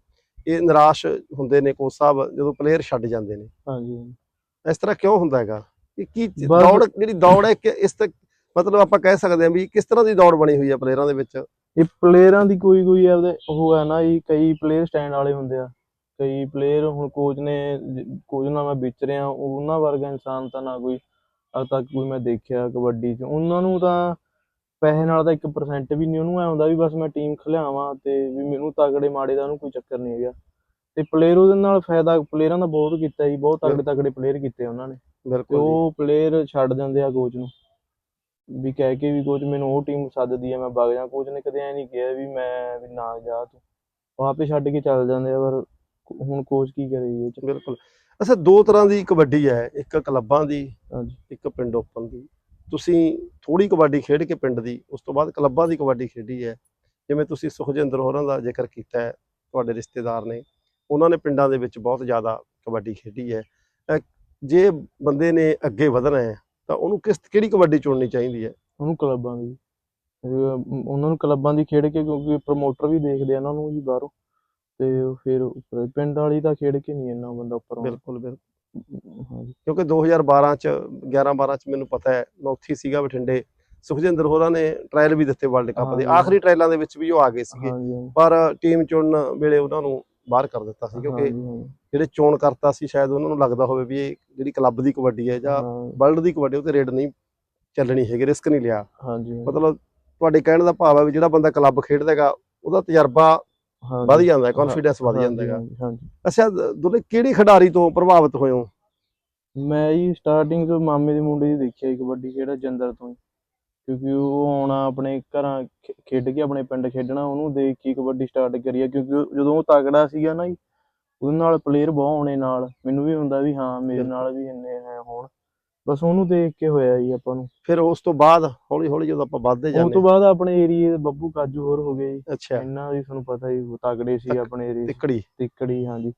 ਇਹ ਨਿਰਾਸ਼ ਹੁੰਦੇ ਨੇ ਕੋਚ ਸਾਹਿਬ ਜਦੋਂ ਪਲੇਅਰ ਛੱਡ ਜਾਂਦੇ ਨੇ। ਹਾਂਜੀ। ਇਸ ਤਰ੍ਹਾਂ ਕਿਉਂ ਹੁੰਦਾ ਹੈਗਾ? ਇਹ ਕੀ ਦੌੜ ਜਿਹੜੀ ਦੌੜ ਹੈ ਕਿ ਇਸ ਤੱਕ ਮਤਲਬ ਆਪਾਂ ਕਹਿ ਸਕਦੇ ਹਾਂ ਵੀ ਕਿਸ ਤਰ੍ਹਾਂ ਦੀ ਦੌੜ ਬਣੀ ਹੋਈ ਹੈ ਪਲੇਅਰਾਂ ਦੇ ਵਿੱਚ? ਇਹ ਪਲੇਅਰਾਂ ਦੀ ਕੋਈ ਕੋਈ ਆਪਦੇ ਉਹ ਹੈ ਨਾ ਜੀ ਕਈ ਪਲੇਅਰ ਸਟੈਂਡ ਵਾਲੇ ਹੁੰਦੇ ਆ। ਕਈ ਪਲੇਅਰ ਹੁਣ ਕੋਚ ਨੇ ਕੋਚ ਨਾਲ ਮੈਂ ਵਿਚ ਰਿਹਾ ਉਹਨਾਂ ਵਰਗਾ ਇਨਸਾਨ ਤਾਂ ਨਾ ਕੋਈ ਅੱਜ ਤੱਕ ਕੋਈ ਮੈਂ ਦੇਖਿਆ ਕਬੱਡੀ 'ਚ। ਉਹਨਾਂ ਨੂੰ ਤਾਂ ਪੈਸੇ ਨਾਲ ਤਾਂ 1% ਵੀ ਨਹੀਂ ਉਹਨੂੰ ਐ ਹੁੰਦਾ ਵੀ ਬਸ ਮੈਂ ਟੀਮ ਖਿਲਾਵਾਂ ਤੇ ਵੀ ਮੈਨੂੰ ਤਗੜੇ ਮਾੜੇ ਦਾ ਉਹਨੂੰ ਕੋਈ ਚੱਕਰ ਨਹੀਂ ਹੈਗਾ। ਤੇ ਪਲੇਅਰ ਉਹਦੇ ਨਾਲ ਫਾਇਦਾ ਪਲੇਅਰਾਂ ਦਾ ਬਹੁਤ ਕੀਤਾ ਜੀ ਬਹੁਤ ਤਗੜੇ ਤਗੜੇ ਪਲੇਅਰ ਕੀਤੇ ਉਹਨਾਂ ਨੇ। ਬਿਲਕੁਲ। ਉਹ ਪਲੇਅਰ ਛੱਡ ਦਿੰਦੇ ਆ ਕੋਚ ਨੂੰ। ਵੀ ਕਹਿ ਕੇ ਵੀ ਕੋਚ ਮੈਨੂੰ ਉਹ ਟੀਮ ਸੱਦਦੀ ਆ ਮੈਂ ਵਗ ਜਾ। ਕੋਚ ਨੇ ਕਦੇ ਐ ਨਹੀਂ ਕਿਹਾ ਵੀ ਮੈਂ ਵੀ ਨਾ ਜਾ ਤੂੰ। ਉਹ ਆਪੇ ਛੱਡ ਕੇ ਚੱਲ ਜਾਂਦੇ ਆ ਪਰ ਹੁਣ ਕੋਚ ਕੀ ਕਰੇ ਇਹ ਚ। ਬਿਲਕੁਲ। ਅੱਛਾ ਦੋ ਤਰ੍ਹਾਂ ਦੀ ਕਬੱਡੀ ਹੈ ਇੱਕ ਕਲੱਬਾਂ ਦੀ ਹਾਂਜੀ। ਇੱਕ ਪਿੰਡ ਓਪਨ ਦੀ। ਤੁਸੀਂ ਥੋੜੀ ਕਬੱਡੀ ਖੇਡ ਕੇ ਪਿੰਡ ਦੀ ਉਸ ਤੋਂ ਬਾਅਦ ਕਲੱਬਾਂ ਦੀ ਕਬੱਡੀ ਖੇਡੀ ਹੈ। ਜਿਵੇਂ ਤੁਸੀਂ ਸੁਖਜਿੰਦਰ ਹੋਰਾਂ ਦਾ ਜ਼ਿਕਰ ਕੀਤਾ ਹੈ ਤੁਹਾਡੇ ਰਿਸ਼ਤੇਦਾਰ ਨੇ ਉਹਨਾਂ ਨੇ ਪਿੰਡਾਂ ਦੇ ਵਿੱਚ ਬਹੁਤ ਜ਼ਿਆਦਾ ਕਬੱਡੀ ਖੇਡੀ ਹੈ। ਜੇ ਬੰਦੇ ਨੇ ਅੱਗੇ ਵਧਣਾ ਹੈ ਤਾਂ ਉਹਨੂੰ ਕਿਸ ਕਿਹੜੀ ਕਬੱਡੀ ਚੁਣਨੀ ਚਾਹੀਦੀ ਹੈ? ਉਹਨੂੰ ਕਲੱਬਾਂ ਦੀ। ਉਹਨਾਂ ਨੂੰ ਕਲੱਬਾਂ ਦੀ ਖੇਡ ਕੇ ਕਿਉਂਕਿ ਪ੍ਰਮੋਟਰ ਵੀ ਦੇਖਦੇ ਆ ਉਹਨਾਂ ਨੂੰ ਜੀ ਬਾਹਰੋਂ। ਤੇ ਫਿਰ ਉੱਪਰ ਪਿੰਡ ਵਾਲੀ ਤਾਂ ਖੇਡ ਕੇ ਨਹੀਂ ਇੰਨਾ ਬੰਦਾ ਉੱਪਰ ਬਿਲਕੁਲ ਬਿਲਕੁਲ। ਕਿਉਂਕਿ 2012 ਚ 11 12 ਚ ਮੈਨੂੰ ਪਤਾ ਹੈ ਮੈਂ ਉੱਥੇ ਸੀਗਾ ਬਠਿੰਡੇ। ਸੁਖਜਿੰਦਰ ਹੋਰਾਂ ਨੇ ਟ੍ਰਾਇਲ ਵੀ ਦਿੱਤੇ ਵਰਲਡ ਕੱਪ ਦੇ। ਆਖਰੀ ਟ੍ਰਾਇਲਾਂ ਦੇ ਵਿੱਚ ਵੀ ਉਹ ਆ ਗਏ ਸੀਗੇ। ਪਰ ਟੀਮ ਚੁਣਨ ਵੇਲੇ ਉਹਨਾਂ ਨੂੰ ਬਾਹਰ ਕਰ ਦਿੱਤਾ ਸੀ ਕਿਉਂਕਿ। ਜਿਹੜੇ ਚੋਣ ਕਰਤਾ ਸੀ ਸ਼ਾਇਦ ਉਹਨਾਂ ਨੂੰ ਲੱਗਦਾ ਹੋਵੇ ਵੀ ਇਹ ਜਿਹੜੀ ਕਲੱਬ ਦੀ ਕਬੱਡੀ ਹੈ ਜਾਂ ਵਰਲਡ ਦੀ ਕਬੱਡੀ ਉਹ ਤੇ ਰੇਡ ਨਹੀਂ ਚੱਲਣੀ ਹੈਗੀ ਰਿਸਕ ਨਹੀਂ ਲਿਆ। ਹਾਂਜੀ ਮਤਲਬ ਤੁਹਾਡੇ ਕਹਿਣ ਦਾ ਭਾਵ ਹੈ ਵੀ ਜਿਹੜਾ ਬੰਦਾ ਕਲੱਬ ਖੇਡਦਾ ਹੈਗਾ ਉਹਦਾ ਤਜਰਬਾ ਵਧ ਜਾਂਦਾ ਹੈ ਕੌਨਫੀਡੈਂਸ ਵਧ ਜਾਂਦਾ ਹੈਗਾ। ਹਾਂਜੀ, ਅੱਛਾ ਦੁਲੇ ਕਿਹੜੀ ਖਿਡਾਰੀ ਤੋਂ ਪ੍ਰਭਾਵਿਤ ਹੋਏ ਹੋ? ਮੈਂ ਜੀ ਸਟਾਰਟਿੰਗ ਤੋਂ ਮਾਮੇ ਦੇ ਮੁੰਡੇ ਦੀ ਦੇਖਿਆ ਕਬੱਡੀ ਖੇਡਾ ਜੰਦਰ ਤੋਂ ਹੀ। ਕਿਉਂਕਿ ਉਹ ਆਉਣਾ ਆਪਣੇ ਘਰਾਂ ਖੇ- ਖੇਡ ਕੇ ਆਪਣੇ ਪਿੰਡ ਖੇਡਣਾ ਉਹਨੂੰ ਦੇਖ ਕੇ ਹੀ ਕਬੱਡੀ ਸਟਾਰਟ ਕਰੀ ਆ ਕਿਉਂਕਿ ਉਹ- ਜਦੋਂ ਉਹ ਤਗੜਾ ਸੀਗਾ ਨਾ ਜੀ ਉਹਦੇ ਨਾਲ ਪਲੇਅਰ ਬਹੁਤ ਆਉਣੇ ਨਾਲ। ਮੈਨੂੰ ਵੀ ਹੁੰਦਾ ਵੀ ਹਾਂ ਮੇਰੇ। ਨਾਲ ਵੀ ਇੰਨੇ ਹੈ ਹੋਣ। ਬਸ ਉਹਨੂੰ ਦੇਖ ਕੇ ਹੋਇਆ ਜੀ ਆਪਾਂ ਨੂੰ। ਫਿਰ ਉਸ ਤੋਂ ਬਾਅਦ ਹੌਲੀ ਹੌਲੀ ਜਦੋਂ ਆਪਾਂ ਵੱਧਦੇ ਉਸ ਜਾਂਦੇ ਤੋਂ ਬਾਅਦ ਆਪਣੇ ਏਰੀਏ ਦੇ ਬੱਬੂ ਕਾਜੂ ਹੋਰ ਹੋ ਗਏ ਜੀ। ਅੱਛਾ। ਇਹਨਾਂ ਦੀ ਤੁਹਾਨੂੰ ਪਤਾ ਹੀ ਉਹ ਤਗੜੇ ਸੀ ਤੱਕ- ਆਪਣੇ ਏਰੀਏ ਤਿੱਕੜੀ। ਤਿੱਕੜੀ ਹਾਂਜੀ।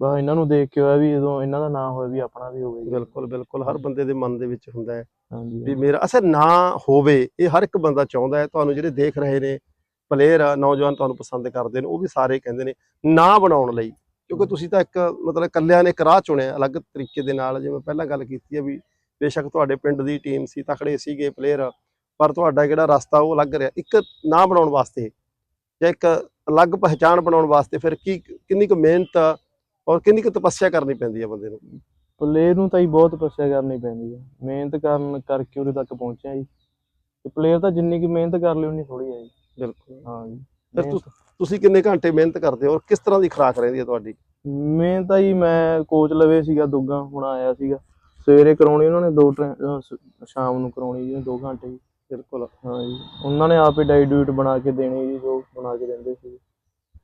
ਬਸ ਇਹਨਾਂ ਨੂੰ ਦੇਖ ਕੇ ਹੋਇਆ ਵੀ ਜਦੋਂ ਇਹਨਾਂ ਦਾ ਨਾਂ ਹੋਵੇ ਵੀ ਆਪਣਾ ਵੀ ਹੋਵੇ। ਬਿਲਕੁਲ ਬਿਲਕੁਲ। ਹਰ ਬੰਦੇ ਦੇ ਮਨ ਦੇ ਵਿੱਚ ਹੁੰਦਾ ਹੈ ਵੀ ਮੇਰਾ ਅਸਰ ਨਾ ਹੋਵੇ ਇਹ ਹਰ ਇੱਕ ਬੰਦਾ ਚਾਹੁੰਦਾ ਹੈ। ਤੁਹਾਨੂੰ ਜਿਹੜੇ ਦੇਖ ਰਹੇ ਨੇ ਪਲੇਅਰ ਨੌਜਵਾਨ ਤੁਹਾਨੂੰ ਪਸੰਦ ਕਰਦੇ ਨੇ ਉਹ ਵੀ ਸਾਰੇ ਕਹਿੰਦੇ ਨੇ ਨਾ ਬਣਾਉਣ ਲਈ। ਕਿਉਂਕਿ ਤੁਸੀਂ ਤਾਂ ਇੱਕ ਮਤਲਬ ਇਕੱਲਿਆਂ ਨੇ ਇੱਕ ਰਾਹ ਚੁਣਿਆ ਅਲੱਗ ਤਰੀਕੇ ਦੇ ਨਾਲ। ਜਿਵੇਂ ਪਹਿਲਾਂ ਗੱਲ ਕੀਤੀ ਹੈ ਵੀ ਬੇਸ਼ੱਕ ਤੁਹਾਡੇ ਪਿੰਡ ਦੀ ਟੀਮ ਸੀ ਤਕੜੇ ਸੀਗੇ ਪਲੇਅਰ ਪਰ ਤੁਹਾਡਾ ਜਿਹੜਾ ਰਸਤਾ ਉਹ ਅਲੱਗ ਰਿਹਾ। ਇੱਕ ਨਾ ਬਣਾਉਣ ਵਾਸਤੇ ਜਾਂ ਇੱਕ ਅਲੱਗ ਪਹਿਚਾਣ ਬਣਾਉਣ ਵਾਸਤੇ ਫਿਰ ਕੀ ਕਿੰਨੀ ਕੁ ਮਿਹਨਤ ਔਰ ਕਿੰਨੀ ਕੁ ਤਪੱਸਿਆ ਕਰਨੀ ਪੈਂਦੀ ਹੈ ਬੰਦੇ ਨੂੰ? ਪਲੇਅਰ ਨੂੰ ਤਾਂ ਹੀ ਬਹੁਤ ਤਪੱਸਿਆ ਕਰਨੀ ਪੈਂਦੀ ਹੈ ਮਿਹਨਤ ਕਰਨ ਕਰਕੇ ਉਰੇ ਤੱਕ ਪਹੁੰਚਿਆ ਜੀ। ਤੇ ਪਲੇਅਰ ਤਾਂ ਜਿੰਨੀ ਕਿ ਮਿਹਨਤ ਕਰ ਲਈ ਉਨੀ ਥੋੜੀ ਹੈ ਜੀ। ਬਿਲਕੁਲ। ਹਾਂ ਜੀ ਫਿਰ ਮਿਹਨਤ- ਤੁਸੀਂ ਕਿੰਨੇ ਘੰਟੇ ਮਿਹਨਤ ਕਰਦੇ ਹੋ ਔਰ ਕਿਸ ਤਰ੍ਹਾਂ ਦੀ ਖੁਰਾਕ ਰਹਿੰਦੀ ਹੈ ਤੁਹਾਡੀ? ਮਿਹਨਤ ਤਾਂ ਜੀ ਮੈਂ ਕੋਚ ਲਵੇ ਸੀਗਾ ਦੁੱਗਾ ਹੁਣ ਆਇਆ ਸੀਗਾ। ਸਵੇਰੇ ਕਰਾਉਣੀ ਉਹਨਾਂ ਨੇ ਦੋ ਟਰੈ- ਅਹ ਸ- ਸ਼ਾਮ ਨੂੰ ਕਰਾਉਣੀ ਜੀ 2 ਘੰਟੇ ਜੀ। ਬਿਲਕੁਲ। ਹਾਂ ਜੀ ਉਹਨਾਂ ਨੇ ਆਪੇ ਡਾਈਟ ਡੂਟ ਬਣਾ ਕੇ ਦੇਣੀ ਜੀ ਜੋ ਬਣਾ ਕੇ ਦਿੰਦੇ ਸੀ।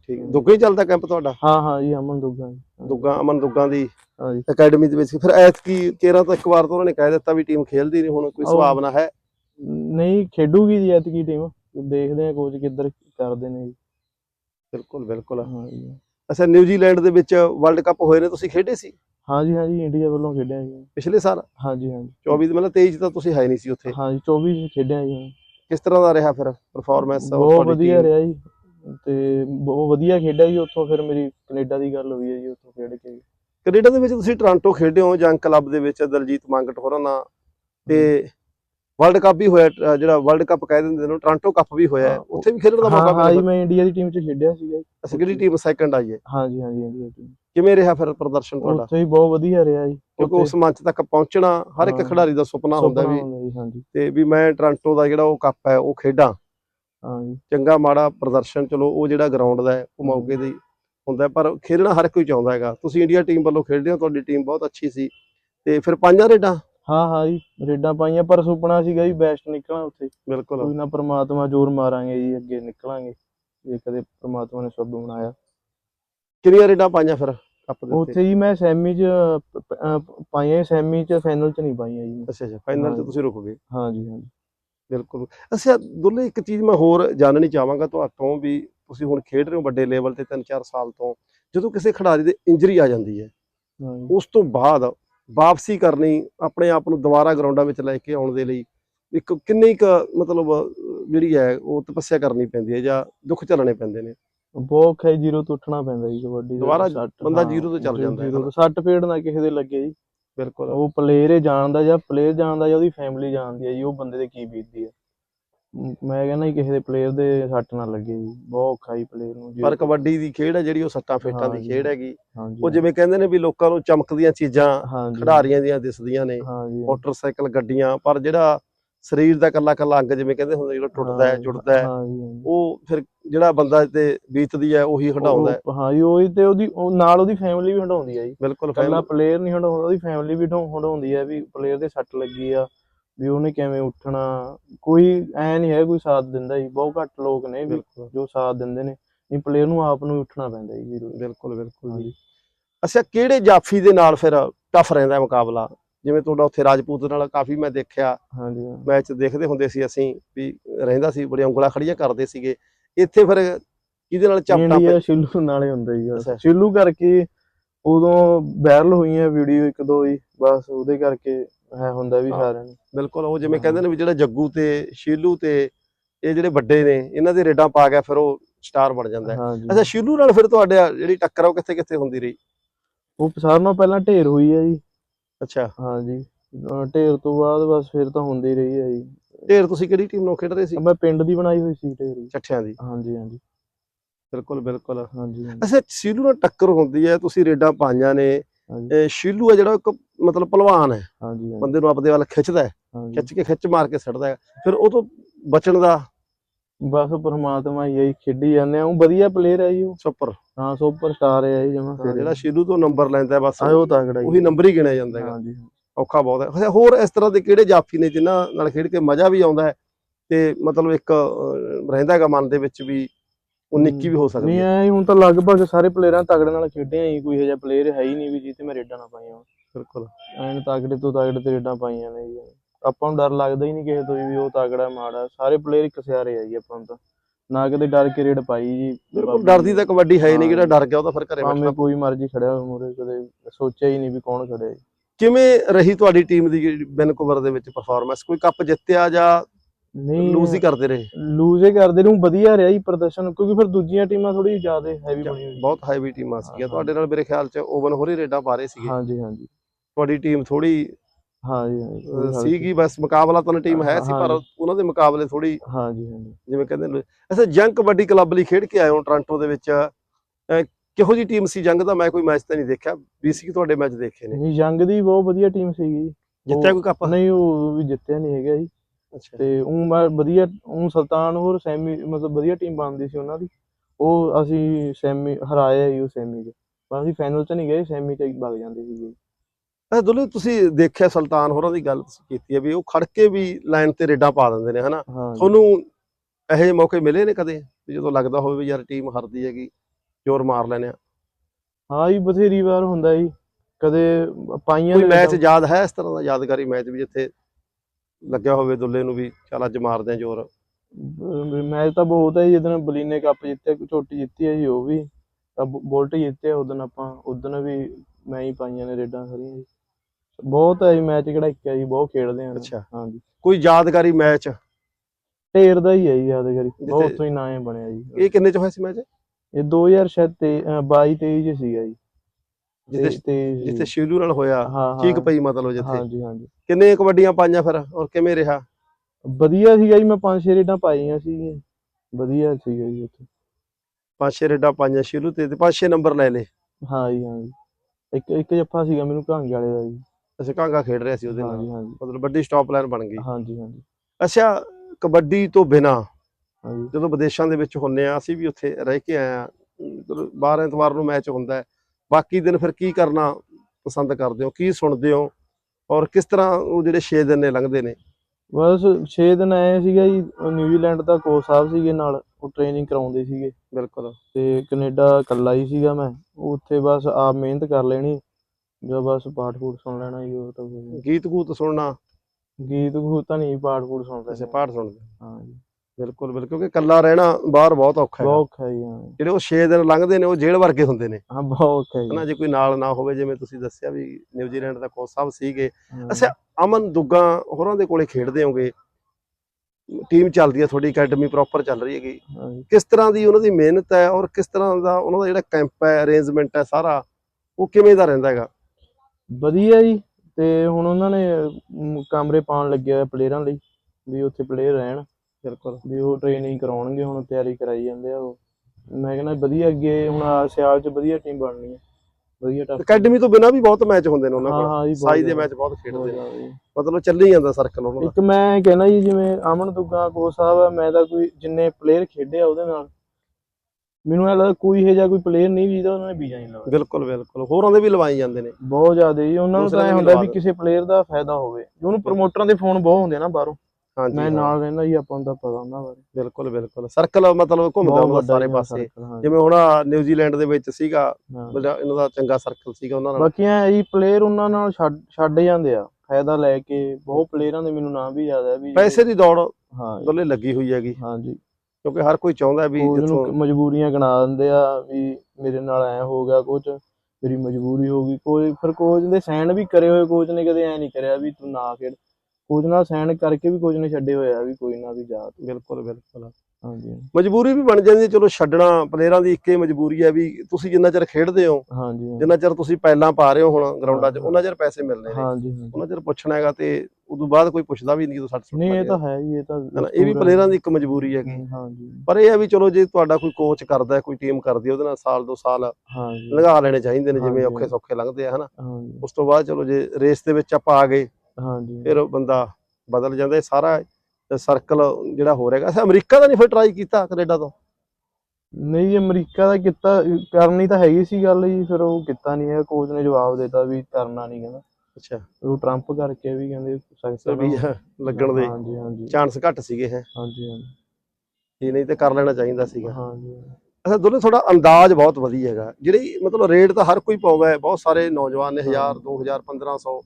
ਠੀਕ। ਦੁੱਗਾ ਹੀ ਚੱਲਦਾ ਕੈਂਪ ਤੁਹਾਡਾ? ਹਾਂ ਹਾਂ ਜੀ ਅਮਨ ਦੁੱਗਾ। ਦੁੱਗਾ ਅਮਨ ਦੁੱਗਾ ਦੀ ਹਾਂ ਜੀ। ਅਕੈਡਮੀ ਦੇ ਵਿੱਚ ਫਿਰ ਐਤਕੀ ਕੇਰਾਂ ਤਾਂ ਇੱਕ ਵਾਰ ਤਾਂ ਉਹਨਾਂ ਨੇ ਕਹਿ ਦਿੱਤਾ ਵੀ ਟੀਮ ਖੇਲਦੀ ਨਹੀਂ ਹੁਣ ਕੋਈ ਸੰਭਾਵਨਾ ਹੈ? ਨਹੀਂ ਖੇਡੂਗੀ ਜੀ ਐਤਕੀ ਟੀਮ ਦੇਖਦੇ ਆ ਕੋਚ ਕਿੱਧਰ ਕਰਦੇ ਨੇ ਜੀ। ਬਿਲਕੁਲ ਬਿਲਕੁਲ। ਹਾਂ ਜੀ। ਅੱਛਾ ਨਿਊਜ਼ੀਲੈਂਡ ਦੇ ਵਿੱਚ ਵਰਲਡ ਕੱਪ ਹੋਏ ਨੇ ਤੁਸੀਂ ਖੇਡੇ ਸੀ? ਹਾਂ ਜੀ ਹਾਂ ਜੀ ਇੰਡੀਆ ਵੱਲੋਂ ਖੇਡਿਆ ਜੀ। ਪਿਛਲੇ ਸਾਲ? ਹਾਂ ਜੀ ਹਾਂ ਜੀ। 24 ਦੇ ਮਤਲਬ 23 ਚ ਤਾਂ ਤੁਸੀਂ ਹੈ ਨਹੀਂ ਸੀ ਉੱਥੇ। ਹਾਂ ਜੀ 24 ਚ ਖੇਡਿਆ ਜੀ। ਕਿਸ ਤਰ੍ਹਾਂ ਦਾ ਰਿਹਾ ਫਿਰ ਪਰਫਾਰਮੈਂਸ ਬਹੁਤ ਵਧੀਆ ਰਿਹਾ ਜੀ। ਤੇ ਬਹੁਤ ਵਧੀਆ ਖੇਡਿਆ ਜੀ ਉੱਥੋਂ ਫਿਰ ਮੇਰੀ ਕੈਨੇਡਾ ਦੀ ਗੱਲ ਹੋਈ ਹੈ ਜੀ ਉੱਥੋਂ ਖੇਡ ਕੇ। ਕੈਨੇਡਾ ਦੇ ਵਿੱਚ ਤੁਸੀਂ ਟੋਰਾਂਟੋ ਖੇਡੇ ਹੋ ਜੰਗ ਕਲੱਬ ਦੇ ਵਿੱਚ ਦਲਜੀਤ ਮੰਗਟ ਹੋਰਾਂ ਨਾਲ? ਤੇ ਵਰਲਡ ਕੱਪ ਵੀ ਹੋਇਆ ਜਿਹੜਾ ਵਰਲਡ ਕੱਪ ਕਹਿ ਦਿੰਦੇ ਨੇ ਟੋਰਾਂਟੋ ਕੱਪ ਵੀ ਹੋਇਆ। ਹੈ। ਹਾਂ, ਉੱਥੇ ਵੀ ਖੇਡਣ ਦਾ ਹਾਂ ਮੌਕਾ ਹਾਂ ਜੀ ਮਿਲਿਆ? ਮੈਂ ਇੰਡੀਆ ਦੀ ਟੀਮ 'ਚ ਖੇਡਿਆ ਸੀਗਾ ਜੀ। ਅੱਛਾ ਕਿਹੜੀ ਟੀਮ ਸੈਕੰਡ ਆਈ ਹੈ? ਹਾਂ ਜੀ ਹਾਂ ਜੀ ਇੰਡੀਆ ਟੀਮ। ਕਿਵੇਂ ਰਿਹਾ ਫਿਰ ਪ੍ਰਦਰਸ਼ਨ ਤੁਹਾਡਾ? ਉੱਥੇ ਹੀ ਬਹੁਤ ਵਧੀਆ ਰਿਹਾ ਜੀ। ਕਿਉਂਕਿ ਉਸ ਮੰਚ ਤੱਕ ਪਹੁੰਚਣਾ ਹਰ ਇੱਕ ਹਾਂ। ਖਿਡਾਰੀ ਦਾ ਸੁਪਨਾ ਹੁੰਦਾ ਵੀ ਜੀ ਹਾਂ ਜੀ ਤੇ ਵੀ ਮੈਂ ਟੋਰਾਂਟੋ ਦਾ ਜਿਹੜਾ ਉਹ ਕੱਪ ਹੈ ਉਹ ਖੇਡਾਂ। ਹਾਂ ਜੀ ਚੰਗਾ ਮਾੜਾ ਪ੍ਰਦਰਸ਼ਨ ਚਲੋ ਉਹ ਜਿਹੜਾ ਗਰਾਊਂਡ ਦਾ ਉਹ ਮੌਕੇ ਦੀ ਹੁੰਦਾ ਪਰ ਖੇਡਣਾ ਹਰ ਕੋਈ ਚਾਹੁੰਦਾ ਹੈਗਾ। ਤੁਸੀਂ ਇੰਡੀਆ ਟੀਮ ਵੱਲੋਂ ਖੇਡਦੇ ਹੋ ਤੁਹਾਡੀ ਟੀਮ ਬਹੁਤ ਅੱਛੀ ਸੀ। ਤੇ ਫਿਰ ਪੰਜਾਂ ਰੇਡਾਂ? ਹਾਂ ਹਾਂ ਜੀ ਰੇਡਾਂ ਪਾਈਆਂ ਪਰ ਸੁਪਨਾ ਸੀਗਾ ਜੀ ਬੈਸਟ ਨਿਕਲਣਾ ਉੱਥੇ। ਬਿਲਕੁਲ। ਕੋਈ ਨਾ ਪ੍ਰਮਾਤਮਾ ਜ਼ੋਰ ਮਾਰਾਂਗੇ ਜੀ ਅੱਗੇ ਨਿਕਲਾਂਗੇ। ਜੇ ਕਦੇ ਪ੍ਰਮਾਤਮਾ ਨੇ ਸਭ ਬਣਾਇਆ। ਕਿੰਨੀਆਂ ਰੇਡਾਂ ਪਾਈਆਂ ਫਿਰ ਕੱਪ ਦੇ ਉੱਤੇ? ਉੱਥੇ ਜੀ ਮੈਂ ਸੈਮੀ 'ਚ ਪਾਈਆਂ ਸੈਮੀ 'ਚ ਫਾਈਨਲ 'ਚ ਨਹੀਂ ਪਾਈਆਂ ਜੀ। ਅੱਛਾ ਅੱਛਾ ਫਾਈਨਲ 'ਚ। ਤੁਸੀਂ ਰੁਕ ਗਏ। ਹਾਂ ਜੀ ਹਾਂ ਜੀ। ਬਿਲਕੁਲ। ਅੱਛਾ ਦੁੱਲੇ ਇੱਕ ਚੀਜ਼ ਮੈਂ ਹੋਰ ਜਾਣਨੀ ਚਾਹਾਂਗਾ ਤੁਹਾਤੋਂ ਵੀ ਤੁਸੀਂ ਹੁਣ ਖੇਡ ਰਹੇ ਹੋ ਵੱਡੇ ਲੈਵਲ ਤੇ 3-4 ਸਾਲ ਤੋਂ ਜਦੋਂ ਕਿਸੇ ਖਿਡਾਰੀ ਦੇ ਇੰਜਰੀ ਆ ਜਾਂਦੀ ਹੈ ਹਾਂ ਉਸ ਤੋਂ ਬਾਅਦ ਵਾਪਸੀ ਕਰਨੀ ਆਪਣੇ ਆਪ ਨੂੰ ਦੁਬਾਰਾ ਗਰਾਊਂਡਾਂ ਵਿੱਚ ਲੈ ਕੇ ਆਉਣ ਦੇ ਲਈ ਇੱਕ ਕਿੰਨੀ ਕੁ ਮਤਲਬ ਜਿਹੜੀ ਹੈ ਉਹ ਤਪੱਸਿਆ ਕਰਨੀ ਪੈਂਦੀ ਹੈ ਜਾਂ ਦੁੱਖ ਝੱਲਣੇ ਪੈਂਦੇ ਨੇ? ਬਹੁਤ ਜੀ ਜ਼ੀਰੋ ਤੋਂ ਉੱਠਣਾ ਪੈਂਦਾ ਜੀ ਕਬੱਡੀ ਦੁਬਾਰਾ ਬੰਦਾ ਹਾਂ, ਜ਼ੀਰੋ ਤੋਂ ਚੱਲ ਜਾਂਦਾ ਹੈ ਜ਼ੀਰੋ। ਤੋਂ। ਸੱਟ ਫੇੜ ਨਾ ਕਿਸੇ ਦੇ ਲੱਗੇ ਜੀ। ਬਿਲਕੁਲ ਉਹ ਪਲੇਅਰ ਹੀ ਜਾਣਦਾ ਜਾਂ ਪਲੇਅਰ ਜਾਣਦਾ ਜਾਂ ਉਹਦੀ ਫੈਮਿਲੀ ਜਾਣਦੀ ਹੈ ਜੀ ਉਹ ਬੰਦੇ ਦੇ ਕੀ ਬੀਤਦੀ ਹੈ। ਮ- ਕਹਿੰਦਾ ਜੀ ਕਿਸੇ ਦੇ ਪਲੇਅਰ ਦੇ ਸੱਟ ਨਾ ਲੱਗੇ ਜੀ ਬਹੁਤ ਔਖਾ ਜੀ ਪਲੇਅਰ ਨੂੰ ਜੀ। ਪਰ ਕਬੱਡੀ ਦੀ ਖੇਡ ਹੈ ਜਿਹੜੀ ਉਹ ਸੱਟਾਂ ਫੇਟਾਂ ਦੀ। ਖੇਡ ਹੈਗੀ। ਹਾਂਜੀ। ਉਹ ਜਿਵੇਂ ਕਹਿੰਦੇ ਨੇ ਵੀ ਲੋਕਾਂ ਨੂੰ ਚਮਕਦੀਆਂ ਚੀਜ਼ਾਂ ਹਾਂਜੀ। ਖਿਡਾਰੀਆਂ ਦੀਆਂ ਦਿਸਦੀਆਂ ਨੇ ਮੋਟਰਸਾਈਕਲ ਗੱਡੀਆਂ ਪਰ ਜਿਹੜਾ ਸਰੀਰ ਦਾ ਕੱਲਾ ਕੱਲਾ ਅੰਗ ਜਿਵੇਂ ਕਹਿੰਦੇ ਹੁੰਦੇ ਜਿਹੜਾ ਟੁੱਟਦਾ ਹੈ ਜੁੜਦਾ ਹੈ। ਉਹ ਫਿਰ ਜਿਹੜਾ ਬੰਦਾ ਤੇ ਬੀਤਦੀ ਹੈ ਉਹੀ ਹਟਾਉਂਦਾ ਹੈ। ਹਾਂ ਜੀ ਉਹੀ ਤੇ ਉਹਦੀ ਉਹ ਨਾਲ ਉਹਦੀ ਫੈਮਿਲੀ ਵੀ ਹਟਾਉਂਦੀ ਹੈ ਜੀ। ਬਿਲਕੁਲ ਕੱਲਾ ਪਲੇਅਰ ਨਹੀਂ ਹਟਾਉਂਦਾ ਉਹਦੀ ਫੈਮਿਲੀ ਵੀ ਹਟਾਉ- ਹਟਾਉਂਦੀ ਹੈ ਵੀ ਪਲੇਅਰ ਦੇ ਸੱਟ ਲੱਗੀ ਆ ਵੀ ਉਹਨੇ ਕਿਵੇਂ ਉੱਠਣਾ। ਕੋਈ ਐ ਨਹੀਂ ਹੈ ਕੋਈ ਸਾਥ ਦਿੰਦਾ ਜੀ। ਬਹੁਤ ਘੱਟ ਲੋਕ ਨੇ ਜੋ ਸਾਥ ਦਿੰਦੇ ਨੇ। ਨਹੀਂ ਪਲੇਅਰ ਨੂੰ ਆਪ ਨੂੰ ਉੱਠਣਾ ਪੈਂਦਾ ਜੀ ਬਿਲਕੁਲ ਬਿਲਕੁਲ ਜੀ। ਅੱਛਾ ਕਿਹੜੇ ਜਾਫੀ ਦੇ ਨਾਲ ਫਿਰ ਟਫ ਰਹਿੰਦਾ ਮੁਕਾਬਲਾ? ਜਿਵੇਂ ਤੁਹਾਡਾ ਉੱਥੇ ਰਾਜਪੂਤ ਨਾਲ ਕਾਫੀ ਮੈਂ ਦੇਖਿਆ ਹਾਂਜੀ ਹਾਂ। ਮੈਚ ਦੇਖਦੇ ਹੁੰਦੇ ਸੀ ਅਸੀਂ ਵੀ ਰਹਿੰਦਾ ਸੀ ਬੜੀਆਂ ਉਂਗਲਾਂ ਖੜੀਆਂ ਕਰਦੇ ਸੀਗੇ ਇੱਥੇ ਫਿਰ ਕਿਹਦੇ ਨਾਲ ਚਪਟਾ ਇੰਡੀਆ ਸ਼ਿਲੂ ਨਾਲੇ ਹੁੰਦਾ। ਅੱਛਾ। ਸ਼ਿਲੂ ਕਰਕੇ ਉਦੋਂ ਵਾਇਰਲ ਹੋਈਆਂ ਵੀਡੀਓ ਇੱਕ ਦੋ ਹੀ ਬਸ ਉਹਦੇ ਕਰਕੇ ਹੈ ਹੁੰਦਾ ਵੀ ਹਾਂ। ਸਾਰਿਆਂ ਨੂੰ ਬਿਲਕੁਲ ਉਹ ਜਿਵੇਂ ਹਾਂ। ਕਹਿੰਦੇ ਨੇ ਵੀ ਜਿਹੜਾ ਜੱਗੂ ਤੇ ਸ਼ੀਲੂ ਤੇ ਇਹ ਜਿਹੜੇ ਵੱਡੇ ਨੇ ਇਹਨਾਂ ਦੇ ਰੇਡਾਂ ਪਾ ਗਿਆ ਫਿਰ ਉਹ ਸਟਾਰ ਬਣ ਜਾਂਦਾ ਹੈ ਅੱਛਾ ਸ਼ੀਲੂ ਨਾਲ ਫਿਰ ਤੁਹਾਡੇ ਜਿਹੜੀ ਟੱਕਰ ਉਹ ਕਿੱਥੇ ਕਿੱਥੇ ਹੁੰਦੀ ਰਹੀ ਉਹ ਸਾਰਿਆਂ ਨਾਲੋਂ ਪਹਿਲਾਂ ਢੇਰ ਹੋਈ ਹੈ ਜੀ ਅੱਛਾ। ਹਾਂਜੀ। ਅਹ ਢੇਰ ਤੋਂ ਬਾਅਦ ਬਸ ਫਿਰ ਤਾਂ ਹੁੰਦੀ ਰਹੀ ਹੈ ਜੀ। ਢੇਰ ਤੁਸੀਂ ਕਿਹੜੀ ਟੀਮ ਨਾਲ ਖੇਡ ਰਹੇ ਸੀ? ਮੈਂ ਪਿੰਡ ਦੀ ਬਣਾਈ ਹੋਈ ਸੀ ਢੇਰ ਜੀ। ਚੱਠਿਆਂ ਦੀ। ਹਾਂਜੀ ਹਾਂਜੀ। ਬਿਲਕੁਲ ਬਿਲਕੁਲ। ਹਾਂਜੀ ਹਾਂਜੀ। ਅੱਛਾ ਸ਼ੀਲੂ ਨਾਲ ਟੱਕਰ ਹੁੰਦੀ ਹੈ ਤੁਸੀਂ ਰੇਡਾਂ ਪਾਈਆਂ ਨੇ। ਹਾਂਜੀ। ਇਹ ਸ਼ੀਲੂ ਹੈ ਜਿਹੜਾ ਇੱਕ ਮਤਲਬ ਪਹਿਲਵਾਨ ਹੈ। ਹਾਂਜੀ ਹਾਂਜੀ, ਬੰਦੇ ਨੂੰ ਆਪਦੇ ਵੱਲ ਖਿੱਚਦਾ ਹੈ। ਹਾਂਜੀ। ਖਿੱਚ ਕੇ ਖਿੱਚ ਮਾਰ ਕੇ ਸੱਟਦਾ ਹੈ। ਫਿਰ ਉਹ ਤੋਂ ਬਚਣ ਦਾ ਬਸ ਪਰਮਾਤਮਾ ਹੀ ਜੀ, ਖੇਡੀ ਜਾਂਦੇ ਆ। ਉਹ ਵਧੀਆ ਪਲੇਅਰ ਹੈ ਜੀ ਉਹ। ਸੁਪਰ। ਹਾਂ ਸੁਪਰ ਸਟਾਰ ਹੈ ਜੀ ਜਮਾ। ਜਿਹੜਾ ਸ਼ੀਲੂ ਤੋਂ ਨੰਬਰ ਲੈਂਦਾ ਹੈ ਬਸ। ਆਇਓ ਤਗੜਾ ਉਹੀ ਨੰਬਰ ਹੀ ਗਿਣਿਆ ਜਾਂਦਾ ਹੈਗਾ। ਹਾਂਜੀ। ਔਖਾ ਬਹੁਤ ਹੈ। ਅੱਛਾ, ਹੋਰ ਇਸ ਤਰ੍ਹਾਂ ਦੇ ਕਿਹੜੇ ਜਾਫੀ ਨੇ ਜਿਨ੍ਹਾਂ ਨਾਲ ਖੇਡ ਕੇ ਮਜ਼ਾ ਵੀ ਆਉਂਦਾ ਹੈ ਤੇ ਮਤਲਬ ਇੱਕ ਅਹ, ਰਹਿੰਦਾ ਹੈਗਾ ਮਨ ਦੇ ਵਿੱਚ ਵੀ ਉਹ ਨਿੱਕੀ ਵੀ ਹੋ ਸਕਦੀ ਨਹੀਂ ਹੈ। ਐ ਹੁਣ ਤਾਂ ਲਗਭਗ ਸਾਰੇ ਪਲੇਅਰਾਂ ਤਗੜੇ ਨਾਲ ਖੇਡੇ ਆ ਜੀ। ਕੋਈ ਇਹੋ ਜਿਹਾ ਪਲੇਅਰ ਹੈ ਹੀ ਨਹੀਂ ਵੀ ਜਿੱਤੇ ਮੈਂ ਰੇਡਾਂ ਨਾ ਪਾਈਆਂ ਬਿਲਕੁਲ। ਐਨ ਤਗੜੇ ਤੋਂ ਤਗੜੇ ਤੇ ਰੇਡਾਂ ਪਾਈਆਂ ਨੇ ਜੀ। ਆਪਾਂ ਨੂੰ ਡਰ ਲੱਗਦਾ ਹੀ ਨਹੀਂ ਕਿਸੇ ਤੋਂ ਵੀ ਉਹ ਤਗੜਾ ਮਾੜਾ ਸਾਰੇ ਪਲੇਅਰ ਇੱਕ ਸਿਆਰੇ ਆ ਜੀ ਆਪਾਂ ਨੂੰ ਤਾਂ। ਨਾ ਕਦੇ ਡਰ ਕੇ ਰੇਡ ਪਾਈ ਜੀ ਬਿਲਕੁਲ ਡਰਦੀ ਤਾਂ ਕਬੱਡੀ ਹੈ ਹੀ ਨਹੀਂ ਹਾਂ। ਜਿਹੜਾ ਡਰ ਗਿਆ ਉਹ ਤਾਂ ਫਿਰ ਘਰੇ ਭਾਵੇਂ ਬੈਠਣਾ ਕੋਈ ਮਰਜ਼ੀ ਖੜਿਆ ਹੋਵੇ ਮੂਰੇ ਕਦੇ ਸੋਚਿਆ ਹੀ ਨਹੀਂ ਵੀ ਕੌਣ ਖੜਿਆ ਜੀ। ਕਿਵੇਂ ਰਹੀ ਤੁਹਾਡੀ ਟੀਮ ਦੀ ਵੈਨਕੂਵਰ ਦੇ ਵਿੱਚ ਪਰਫਾਰਮੈਂਸ ਕੋਈ ਕੱਪ ਜਿੱਤਿਆ ਜਾਂ ਨਹੀਂ। ਲੂਜ਼ ਹੀ ਕਰਦੇ ਰਹੇ? ਲੂਜ਼ ਹੀ ਕਰਦੇ ਨੂੰ ਵਧੀਆ ਰਿਹਾ ਜੀ ਪ੍ਰਦਰਸ਼ਨ ਕਿਉਂਕਿ ਫਿਰ ਦੂਜੀਆਂ ਟੀਮਾਂ ਥੋੜੀ ਜ਼ਿਆਦਾ ਹੈਵੀ ਬਣੀ ਹੋਈ ਬਹੁਤ ਹਾਈਵੀ ਟੀਮਾਂ ਸੀਗੀਆਂ। ਤੁਹਾਡੇ ਨਾਲ ਮੇਰੇ ਖਿਆਲ ਚ ਓਵਨ ਹੋਰੀ ਰੇਡਾਂ ਪਾ ਰਹੇ ਸੀਗੇ। ਹਾਂਜੀ ਹਾਂਜੀ। ਤੁਹਾਡੀ ਟੀਮ ਥੋੜੀ ਹਾਂਜੀ ਹਾਂਜੀ ਕੋਈ ਸੀਗੀ ਬਸ ਮੁਕਾਬਲਾ ਤਾਂ ਟੀਮ ਹੈ ਸੀ ਪਰ। ਉਹਨਾਂ ਦੇ ਮੁਕਾਬਲੇ ਥੋੜੀ ਹਾਂਜੀ ਹਾਂਜੀ। ਜਿਵੇਂ ਕਹਿੰਦੇ ਨੇ ਅੱਛਾ ਜੰਗ ਕਬੱਡੀ ਕਲੱਬ ਲਈ ਖੇਡ ਕੇ ਆਏ ਹੋ ਟੋਰਾਂਟੋ ਦੇ ਵਿੱਚ। ਅਹ ਕਿਹੋ ਜੀ ਟੀਮ ਸੀ ਜੰਗ ਦਾ? ਮੈਂ ਕੋਈ ਮੈਚ ਤਾਂ ਨਹੀਂ ਦੇਖਿਆ। ਬੀਸੀ ਤੁਹਾਡੇ ਮੈਚ ਦੇਖੇ ਨੇ? ਨਹੀਂ ਜੰਗ ਦੀ ਬਹੁਤ ਵਧੀਆ ਟੀਮ ਸੀਗੀ ਜੀ। ਜਿੱਤਿਆ ਕੋਈ ਕੱਪ? ਨਹੀਂ ਉਹ ਵੀ ਜਿੱਤਿਆ ਨਹੀਂ ਹੈਗਾ ਜੀ। ਅੱਛਾ। ਤੇ ਉਹ ਮੈਂ ਵਧੀਆ ਉਹ ਸੁਲਤਾਨ ਹੋਰ ਸੈਮੀ ਮਤਲਬ ਵਧੀਆ ਟੀਮ ਬਣਦੀ ਸੀ ਉਹਨਾਂ ਦੀ। ਉਹ ਅਸੀਂ ਸੈਮੀ ਹਰਾਏ ਉਹ ਸੈਮੀ 'ਚ। ਪਰ ਅਸੀਂ ਫਾਈਨਲ 'ਚ ਨਹੀਂ ਗਏ ਸੈਮੀ 'ਚ ਹੀ ਵਗ ਜਾਂਦੇ ਸੀਗੇ। ਅੱਛਾ ਦੁੱਲੇ ਤੁਸੀਂ ਦੇਖਿਆ ਸੁਲਤਾਨ ਹੋਰਾਂ ਦੀ ਗੱਲ ਤੁਸੀਂ ਕੀਤੀ ਹੈ ਵੀ ਉਹ ਖੜ ਕੇ ਵੀ ਲਾਈਨ ਤੇ ਰੇਡਾਂ ਪਾ ਦਿੰਦੇ ਨੇ ਹਨਾ। ਤੁਹਾਨੂੰ ਇਹੋ ਜਿਹੇ ਮੌਕੇ ਮਿਲੇ ਨੇ ਕਦੇ? ਵੀ ਜਦੋਂ ਲੱਗਦਾ ਹੋਵੇ ਵੀ ਯਾਰ ਟੀਮ ਹਾਰਦੀ ਹੈਗੀ ਜ਼ੋਰ ਮਾਰ ਲੈਨੇ ਆ। ਹਾਂ ਜੀ ਬਥੇਰੀ ਵਾਰ ਹੁੰਦਾ ਜੀ। ਕਦੇ ਪਾਈਆਂ ਕੋਈ ਮੈਚ ਯਾਦ ਹੈ ਇਸ ਤਰ੍ਹਾਂ ਦਾ ਯਾਦਗਾਰੀ ਮੈਚ ਵੀ ਜਿੱਥੇ ਲੱਗਿਆ ਹੋਵੇ ਦੁੱਲੇ ਨੂੰ ਵੀ ਚੱਲ ਅੱਜ ਮਾਰਦੇ ਆ ਜ਼ੋਰ? ਮੈਚ ਤਾਂ ਬਹੁਤ ਹੈ ਜਦੋਂ ਬਲੀਨੇ ਕੱਪ ਜਿੱਤਿਆ ਚੋਟੀ ਜਿੱਤੀ ਹੈ ਜੀ ਉਹ ਵੀ। ਬੁਲਟ ਜਿੱਤਿਆ ਉਦੋਂ ਆਪਾਂ ਉਦੋਂ ਵੀ ਮੈਂ ਹੀ ਪਾਈਆਂ ਨੇ ਰੇਡਾਂ ਸਾਰੀਆਂ ਜੀ। ਬਹੁਤ ਹੈ ਜੀ ਮੈਚ ਕਿਹੜਾ ਇੱਕ ਹੈ ਜੀ ਬਹੁਤ ਖੇਡਦੇ ਆ ਅੱਛਾ। ਹਾਂਜੀ। ਕੋਈ ਯਾਦਗਾਰੀ ਮੈਚ? ਢੇਰ ਦਾ ਹੀ ਹੈ ਜੀ ਯਾਦਗਾਰੀ। ਬਹੁਤ ਉੱਥੋਂ ਹੀ ਨਾਂ ਹੀ ਬਣਿਆ ਜੀ। ਇਹ ਕਿੰਨੇ ਚ ਹੋਇਆ ਸੀ ਮੈਚ? ਇਹ 2000 ਸ਼ਾਇਦ ਤੇ 22 23 ਚ ਸੀਗਾ ਜੀ। ਜਿੱਥੇ ਤੇ- ਤੇ ਜਿੱਥੇ ਸ਼ਿਲੂ ਨਾਲ ਹੋਇਆ ਠੀਕ ਪਈ ਮਤਲਬ ਜਿੱਥੇ। ਹਾਂਜੀ ਹਾਂਜੀ। ਕਿੰਨੇ ਕਬੱਡੀਆਂ ਪਾਈਆਂ ਫਿਰ ਔਰ ਕਿਵੇਂ ਰਿਹਾ? ਵਧੀਆ ਸੀਗਾ ਜੀ ਮੈਂ ਪੰਜ ਛੇ ਰੇਡਾਂ ਪਾਈਆਂ ਸੀਗੀਆਂ। ਵਧੀਆ ਸੀਗਾ ਜੀ ਉੱਥੇ। ਪੰਜ ਛੇ ਰੇਡਾਂ ਪਾਈਆਂ ਸ਼ਿਲੂ ਤੇ ਤੇ ਪੰਜ ਛੇ ਨੰਬਰ ਲੈ ਲਏ। ਹਾਂ ਜੀ ਹਾਂ ਜੀ। ਇੱਕ ਇੱਕ ਜੱਫਾ ਸੀਗਾ ਮੈਨੂੰ ਘਾਂਗੇ ਵਾਲੇ ਦਾ ਜੀ। ਅਸੀਂ ਕਾਂਗਾ ਖੇਡ ਰਿਹਾ ਸੀ ਉਹਦੇ ਨਾਲ। ਹਾਂਜੀ ਹਾਂਜੀ। ਮਤਲਬ ਵੱਡੀ ਸਟਾਪ ਲਾਈਨ ਬਣ ਗਈ। ਹਾਂਜੀ ਹਾਂਜੀ। ਅੱਛਾ ਕਬੱਡੀ ਤੋਂ ਬਿਨਾ ਜਦੋਂ ਵਿਦੇਸ਼ਾਂ ਦੇ ਵਿੱਚ ਹੁੰਨੇ ਆ ਅਸੀਂ ਵੀ ਉੱਥੇ ਰਹਿ ਕੇ ਆਏ ਆ। ਬਾਰ ਐਤਵਾਰ ਨੂੰ ਮੈਚ ਹੁੰਦਾ ਬਾਕੀ ਦਿਨ ਫਿਰ ਕੀ ਕਰਨਾ ਪਸੰਦ ਕਰਦੇ ਹੋ? ਕੀ ਸੁਣਦੇ ਹੋ? ਔਰ ਕਿਸ ਤਰ੍ਹਾਂ ਉਹ ਜਿਹੜੇ 6 ਦਿਨ ਨੇ ਲੰਘਦੇ ਨੇ? ਬਸ 6 ਦਿਨ ਆਏ ਸੀਗਾ ਜੀ ਨਿਊਜ਼ੀਲੈਂਡ ਦਾ ਕੋਚ ਸਾਹਿਬ ਸੀਗੇ ਨਾਲ ਉਹ ਟ੍ਰੇਨਿੰਗ ਕਰਾਉਂਦੇ ਸੀਗੇ। ਬਿਲਕੁਲ। ਤੇ ਕੈਨੇਡਾ ਇਕੱਲਾ ਹੀ ਸੀਗਾ ਮੈਂ। ਉੱਥੇ ਬਸ ਆਪ ਮਿਹਨਤ ਕਰ ਲੈਣੀ। ਜਾਂ ਬਸ ਪਾਠ ਪੂਠ ਸੁਣ ਲੈਣਾ ਜੀ ਉਹ ਤਾਂ ਨੀ। ਗੀਤ ਗੂਤ ਸੁਣਨਾ? ਗੀਤ ਗੂਤ ਤਾਂ ਨਹੀਂ ਪਾਠ ਪੂਠ ਸੁਣ ਲੈਣੇ ਪਾਠ ਸੁਣਦੇ। ਹਾਂ ਜੀ। ਬਿਲਕੁਲ ਬਿਲਕੁਲ ਕਿਉਂਕਿ ਇਕੱਲਾ ਰਹਿਣਾ ਬਾਹਰ ਬਹੁਤ ਔਖਾ ਹੈ ਬਹੁਤ ਔਖਾ ਜੀ ਹਾਂ ਜਿਹੜੇ ਉਹ 6 ਦਿਨ ਲੰਘਦੇ ਨੇ ਉਹ ਜੇਲ੍ਹ ਵਰਗੇ ਹੁੰਦੇ ਨੇ। ਹਾਂ ਬਹੁਤ ਔਖਾ ਜੀ। ਹਨਾ ਜੇ ਕੋਈ ਨਾਲ ਨਾ ਹੋਵੇ ਜਿਵੇਂ ਤੁਸੀਂ ਦੱਸਿਆ ਵੀ ਨਿਊਜ਼ੀਲੈਂਡ ਦਾ ਕੋਚ ਸਾਹਿਬ ਸੀਗੇ। ਹਾਂ। ਅੱਛਾ ਅਮਨ ਦੁੱਗਾ ਹੋਰਾਂ ਦੇ ਕੋਲੇ ਖੇਡਦੇ ਹੋਗੇ? ਟੀਮ ਚੱਲਦੀ ਹੈ ਤੁਹਾਡੀ ਅਕੈਡਮੀ ਪ੍ਰੋਪਰ ਚੱਲ ਰਹੀ ਹੈਗੀ। ਹਾਂ ਜੀ। ਕਿਸ ਤਰ੍ਹਾਂ ਦੀ ਉਹਨਾਂ ਦੀ ਮਿਹਨਤ ਹੈ ਔਰ ਕਿਸ ਤਰ੍ਹਾਂ ਦਾ ਉਹਨਾਂ ਦਾ ਜਿਹੜਾ ਕੈਂਪ ਹੈ ਅਰੇਂਜਮੈਂਟ ਹੈ ਸਾਰਾ ਉਹ ਕਿਵੇਂ ਦਾ ਰਹਿੰਦਾ ਹੈਗਾ? ਵਧੀਆ ਜੀ ਤੇ ਹੁਣ ਉਹਨਾਂ ਨੇ ਅਮ, ਕਮਰੇ ਪਾਉਣ ਲੱਗੇ ਹੋਏ ਪਲੇਅਰਾਂ ਲਈ ਵੀ ਉੱਥੇ ਪਲੇਅਰ ਰਹਿਣ ਬਿਲਕੁਲ। ਵੀ ਉਹ ਟ੍ਰੇਨਿੰਗ ਕਰਾਉਣਗੇ ਹੁਣ ਤਿਆਰੀ ਕਰਾਈ ਜਾਂਦੇ ਆ ਉਹ। ਮੈਂ ਕਹਿੰਦਾ ਵਧੀਆ ਅੱਗੇ ਹੁਣ ਆਹ ਸਿਆਲ 'ਚ ਵਧੀਆ ਟੀਮ ਬਣਨੀ ਹੈ ਵਧੀਆ ਟੱਫ ਅਕੈਡਮੀ ਤੋਂ ਬਿਨਾਂ ਵੀ ਬਹੁਤ ਮੈਚ ਹੁੰਦੇ ਨੇ ਉਹਨਾਂ ਹਾਂ ਕੋਲ। ਹਾਂ ਜੀ ਬਹੁਤ ਸਾਈ ਦੇ ਜ਼ਿਆਦਾ, ਮੈਚ ਬਹੁਤ ਬਹੁਤ ਖੇਡਦੇ ਨੇ। ਜ਼ਿਆਦਾ ਜੀ। ਮਤਲਬ ਚੱਲੀ ਜਾਂਦਾ ਸਰਕਲ ਉਹਨਾਂ ਦਾ। ਇੱਕ ਮੈਂ ਕਹਿਣਾ ਜੀ ਜਿਵੇਂ ਅਮਨ ਦੁੱਗਾ ਕੋਚ ਸਾਹਿਬ ਆ ਮੈਂ ਤਾਂ ਕੋਈ ਜਿੰਨੇ ਪਲੇਅਰ ਖੇਡੇ ਆ ਉਹਦੇ ਨਾਲ ਮੈਨੂੰ ਇਹ ਲੱਗਦਾ ਕੋਈ ਇਹੋ ਜਿਹਾ ਕੋਈ ਪਲੇਅਰ ਨਹੀਂ ਜਿਹਦਾ ਉਹਨਾਂ ਨੇ ਵੀਜ਼ਾ ਨਹੀਂ ਲਵਾਇਆ ਬਿਲਕੁਲ ਬਿਲਕੁਲ। ਹੋਰਾਂ ਦੇ ਵੀ ਲਵਾਈ ਜਾਂਦੇ ਨੇ। ਬਹੁਤ ਜ਼ਿਆਦਾ ਜੀ ਉਹਨਾਂ ਨੂੰ ਤਾਂ ਇਹ ਵੀ ਹੁੰਦਾ ਵੀ। ਕਿਸੇ ਪਲੇਅਰ ਦਾ ਫਾਇਦਾ ਹੋਵੇ। ਉਹਨੂੰ ਪ੍ਰਮੋਟਰਾਂ ਦੇ ਫੋਨ ਬਹੁਤ ਹੁੰਦੇ ਆ ਨਾ ਬਾਹਰੋਂ। ਹਾਂਜੀ ਮੈਂ ਨਾਲ ਰਹਿੰਦਾ ਜੀ ਆਪਾਂ ਨੂੰ ਤਾਂ ਪਤਾ ਉਹਨਾਂ ਬਾਰੇ। ਬਿਲਕੁਲ ਬਿਲਕੁਲ। ਸਰਕਲ ਮਤਲਬ ਘੁੰਮਦਾ ਹੁੰਦਾ ਸਾਰੇ ਪਾਸੇ। ਜਿਵੇਂ ਹੁਣ ਨਿਊਜ਼ੀਲੈਂਡ ਦੇ ਵਿੱਚ ਸੀਗਾ ਇਹਨਾਂ ਦਾ ਚੰਗਾ ਸਰਕਲ ਸੀਗਾ ਉਹਨਾਂ ਨਾਲ। ਬਾਕੀ ਐ ਜੀ ਪਲੇਅਰ ਉਹਨਾਂ ਨਾਲ ਛੱਡ ਜਾਂਦੇ ਆ। ਫਾਇਦਾ ਲੈ ਕੇ ਬਹੁਤ ਪਲੇਅਰਾਂ ਦੇ ਮੈਨੂੰ ਨਾਮ ਵੀ ਯਾਦ ਹੈ ਵੀ ਪੈਸੇ ਦੀ ਦੌੜ ਹਾਂ ਦੋਲੇ ਲੱਗੀ ਹੋਈ ਹੈਗੀ। ਹਾਂ ਜੀ ਕਿਉਂਕਿ ਹਰ ਕੋਈ ਚਾਹੁੰਦਾ ਵੀ ਜਿੱਥੋਂ ਮਜਬੂਰੀਆਂ ਗਿਣਾ ਦਿੰਦੇ ਆ ਵੀ ਮੇਰੇ ਨਾਲ ਐ ਹੋ ਗਿਆ ਕੋਚ ਮੇਰੀ ਮਜਬੂਰੀ ਹੋ ਗਈ ਕੋਈ ਫਿਰ ਕੋਚ ਦੇ ਸਾਈਨ ਵੀ ਕਰੇ ਹੋਏ ਕੋਚ ਨੇ ਕਦੇ ਐ ਨਹੀਂ ਕਰਿਆ ਵੀ ਤੂੰ ਨਾ ਖੇਡ ਕੋਚ ਨਾਲ ਸਾਈਨ ਕਰਕੇ ਵੀ ਕੋਚ ਨੇ ਛੱਡੇ ਹੋਏ ਆ ਵੀ ਕੋਈ ਨਾ ਵੀ ਜਾ। ਬਿਲਕੁਲ ਬਿਲਕੁਲ ਹਾਂਜੀ ਮਜਬੂਰੀ ਵੀ ਬਣ ਜਾਂਦੀ ਹੈ ਚਲੋ ਛੱਡਣਾ ਪਲੇਅਰਾਂ ਦੀ ਇੱਕੇ ਮਜਬੂਰੀ ਹੈ ਵੀ ਤੁਸੀਂ ਜਿੰਨਾ ਚਿਰ ਖੇਡਦੇ ਹੋ ਹਾਂਜੀ। ਜਿੰਨਾ ਚਿਰ ਤੁਸੀਂ ਪਹਿਲਾਂ ਪਾ ਰਹੇ ਹੋ ਹੁਣ ਗਰਾਊਂਡਾਂ 'ਚ। ਉਹਨਾਂ ਚਿਰ ਪੈਸੇ ਮਿਲਣੇ ਨੇ ਹਾਂਜੀ ਉਹਨਾਂ ਚਿਰ ਪੁੱਛਣਾ ਹੈਗਾ ਤੇ ਉਦੋਂ ਬਾਅਦ ਕੋਈ ਪੁੱਛਦਾ ਵੀ ਨਹੀਂ ਜਦੋਂ ਸੱਟ ਸੁੱਟ ਨਹੀਂ ਇਹ। ਤਾਂ ਹੈ ਹੀ ਇਹ ਤਾਂ ਇਹ ਵੀ ਪਲੇਅਰਾਂ ਦੀ ਇੱਕ ਮਜਬੂਰੀ ਹੈਗੀ। ਹਾਂਜੀ। ਪਰ ਇਹ ਹੈ ਵੀ ਚਲੋ ਜੇ ਤੁਹਾਡਾ ਕੋਈ ਕੋਚ ਕਰਦਾ ਹੈ, ਕੋਈ ਟੀਮ ਕਰਦੀ ਹੈ, ਉਹਦੇ ਨਾਲ ਸਾਲ ਦੋ ਸਾਲ ਹਾਂਜੀ। ਲੰਘਾ ਲੈਣੇ ਚਾਹੀਦੇ ਨੇ ਜਿਵੇਂ ਔਖੇ ਸੌਖੇ ਲੰਘਦੇ ਆ ਹਨਾ। ਉਸ ਤੋਂ ਬਾਅਦ ਚਲੋ ਜੇ ਰੇਸ ਦੇ ਵਿੱਚ ਆਪਾਂ ਆ ਗਏ ਹਾਂਜੀ। ਫਿਰ ਉਹ ਬੰਦਾ ਬਦਲ ਜਾਂਦਾ ਇਹ ਸਾਰਾ ਸਰਕਲ ਜਿਹੜਾ ਹੋ ਰਿਹਾਗਾ ਅੱਛਾ ਅਮਰੀਕਾ ਦਾ ਨਹੀਂ ਫਿਰ ਟਰਾਈ ਕੀਤਾ ਕੈਨੇਡਾ ਤੋਂ? ਨਹੀਂ ਅਮਰੀਕਾ ਦਾ ਕੀਤਾ ਕਰਨੀ ਤਾਂ ਹੈਗੀ ਸੀ ਗੱਲ ਜੀ ਫਿਰ ਉਹ ਕੀਤਾ ਨਹੀਂ ਹੈ ਕੋਚ ਨੇ ਜਵਾਬ ਦਿੱਤਾ ਵੀ ਕਰਨਾ ਨਹੀਂ ਕਹਿੰਦਾ। ਅੱਛਾ। ਉਹ ਟਰੰਪ ਕਰਕੇ ਵੀ ਕਹਿੰਦੇ ਸਖਤ ਵੀ ਲੱਗਣ ਦੇ। ਹਾਂਜੀ ਹਾਂਜੀ। ਚਾਂਸ ਘੱਟ ਸੀਗੇ ਹੈ। ਹਾਂਜੀ ਹਾਂਜੀ। ਜੀ ਨਹੀਂ ਤੇ ਕਰ ਲੈਣਾ ਚਾਹੀਦਾ ਸੀਗਾ। ਹਾਂਜੀ। ਅੱਛਾ ਦੋਨੇ ਤੁਹਾਡਾ ਅੰਦਾਜ਼ ਬਹੁਤ ਵਧੀਆ ਹੈਗਾ। ਜਿਹੜੀ ਮਤਲਬ ਰੇਟ ਤਾਂ ਹਰ ਕੋਈ ਪਾਉਂਦਾ ਹੈ। ਬਹੁਤ ਸਾਰੇ ਨੌਜਵਾਨ ਨੇ 1000 2000 1500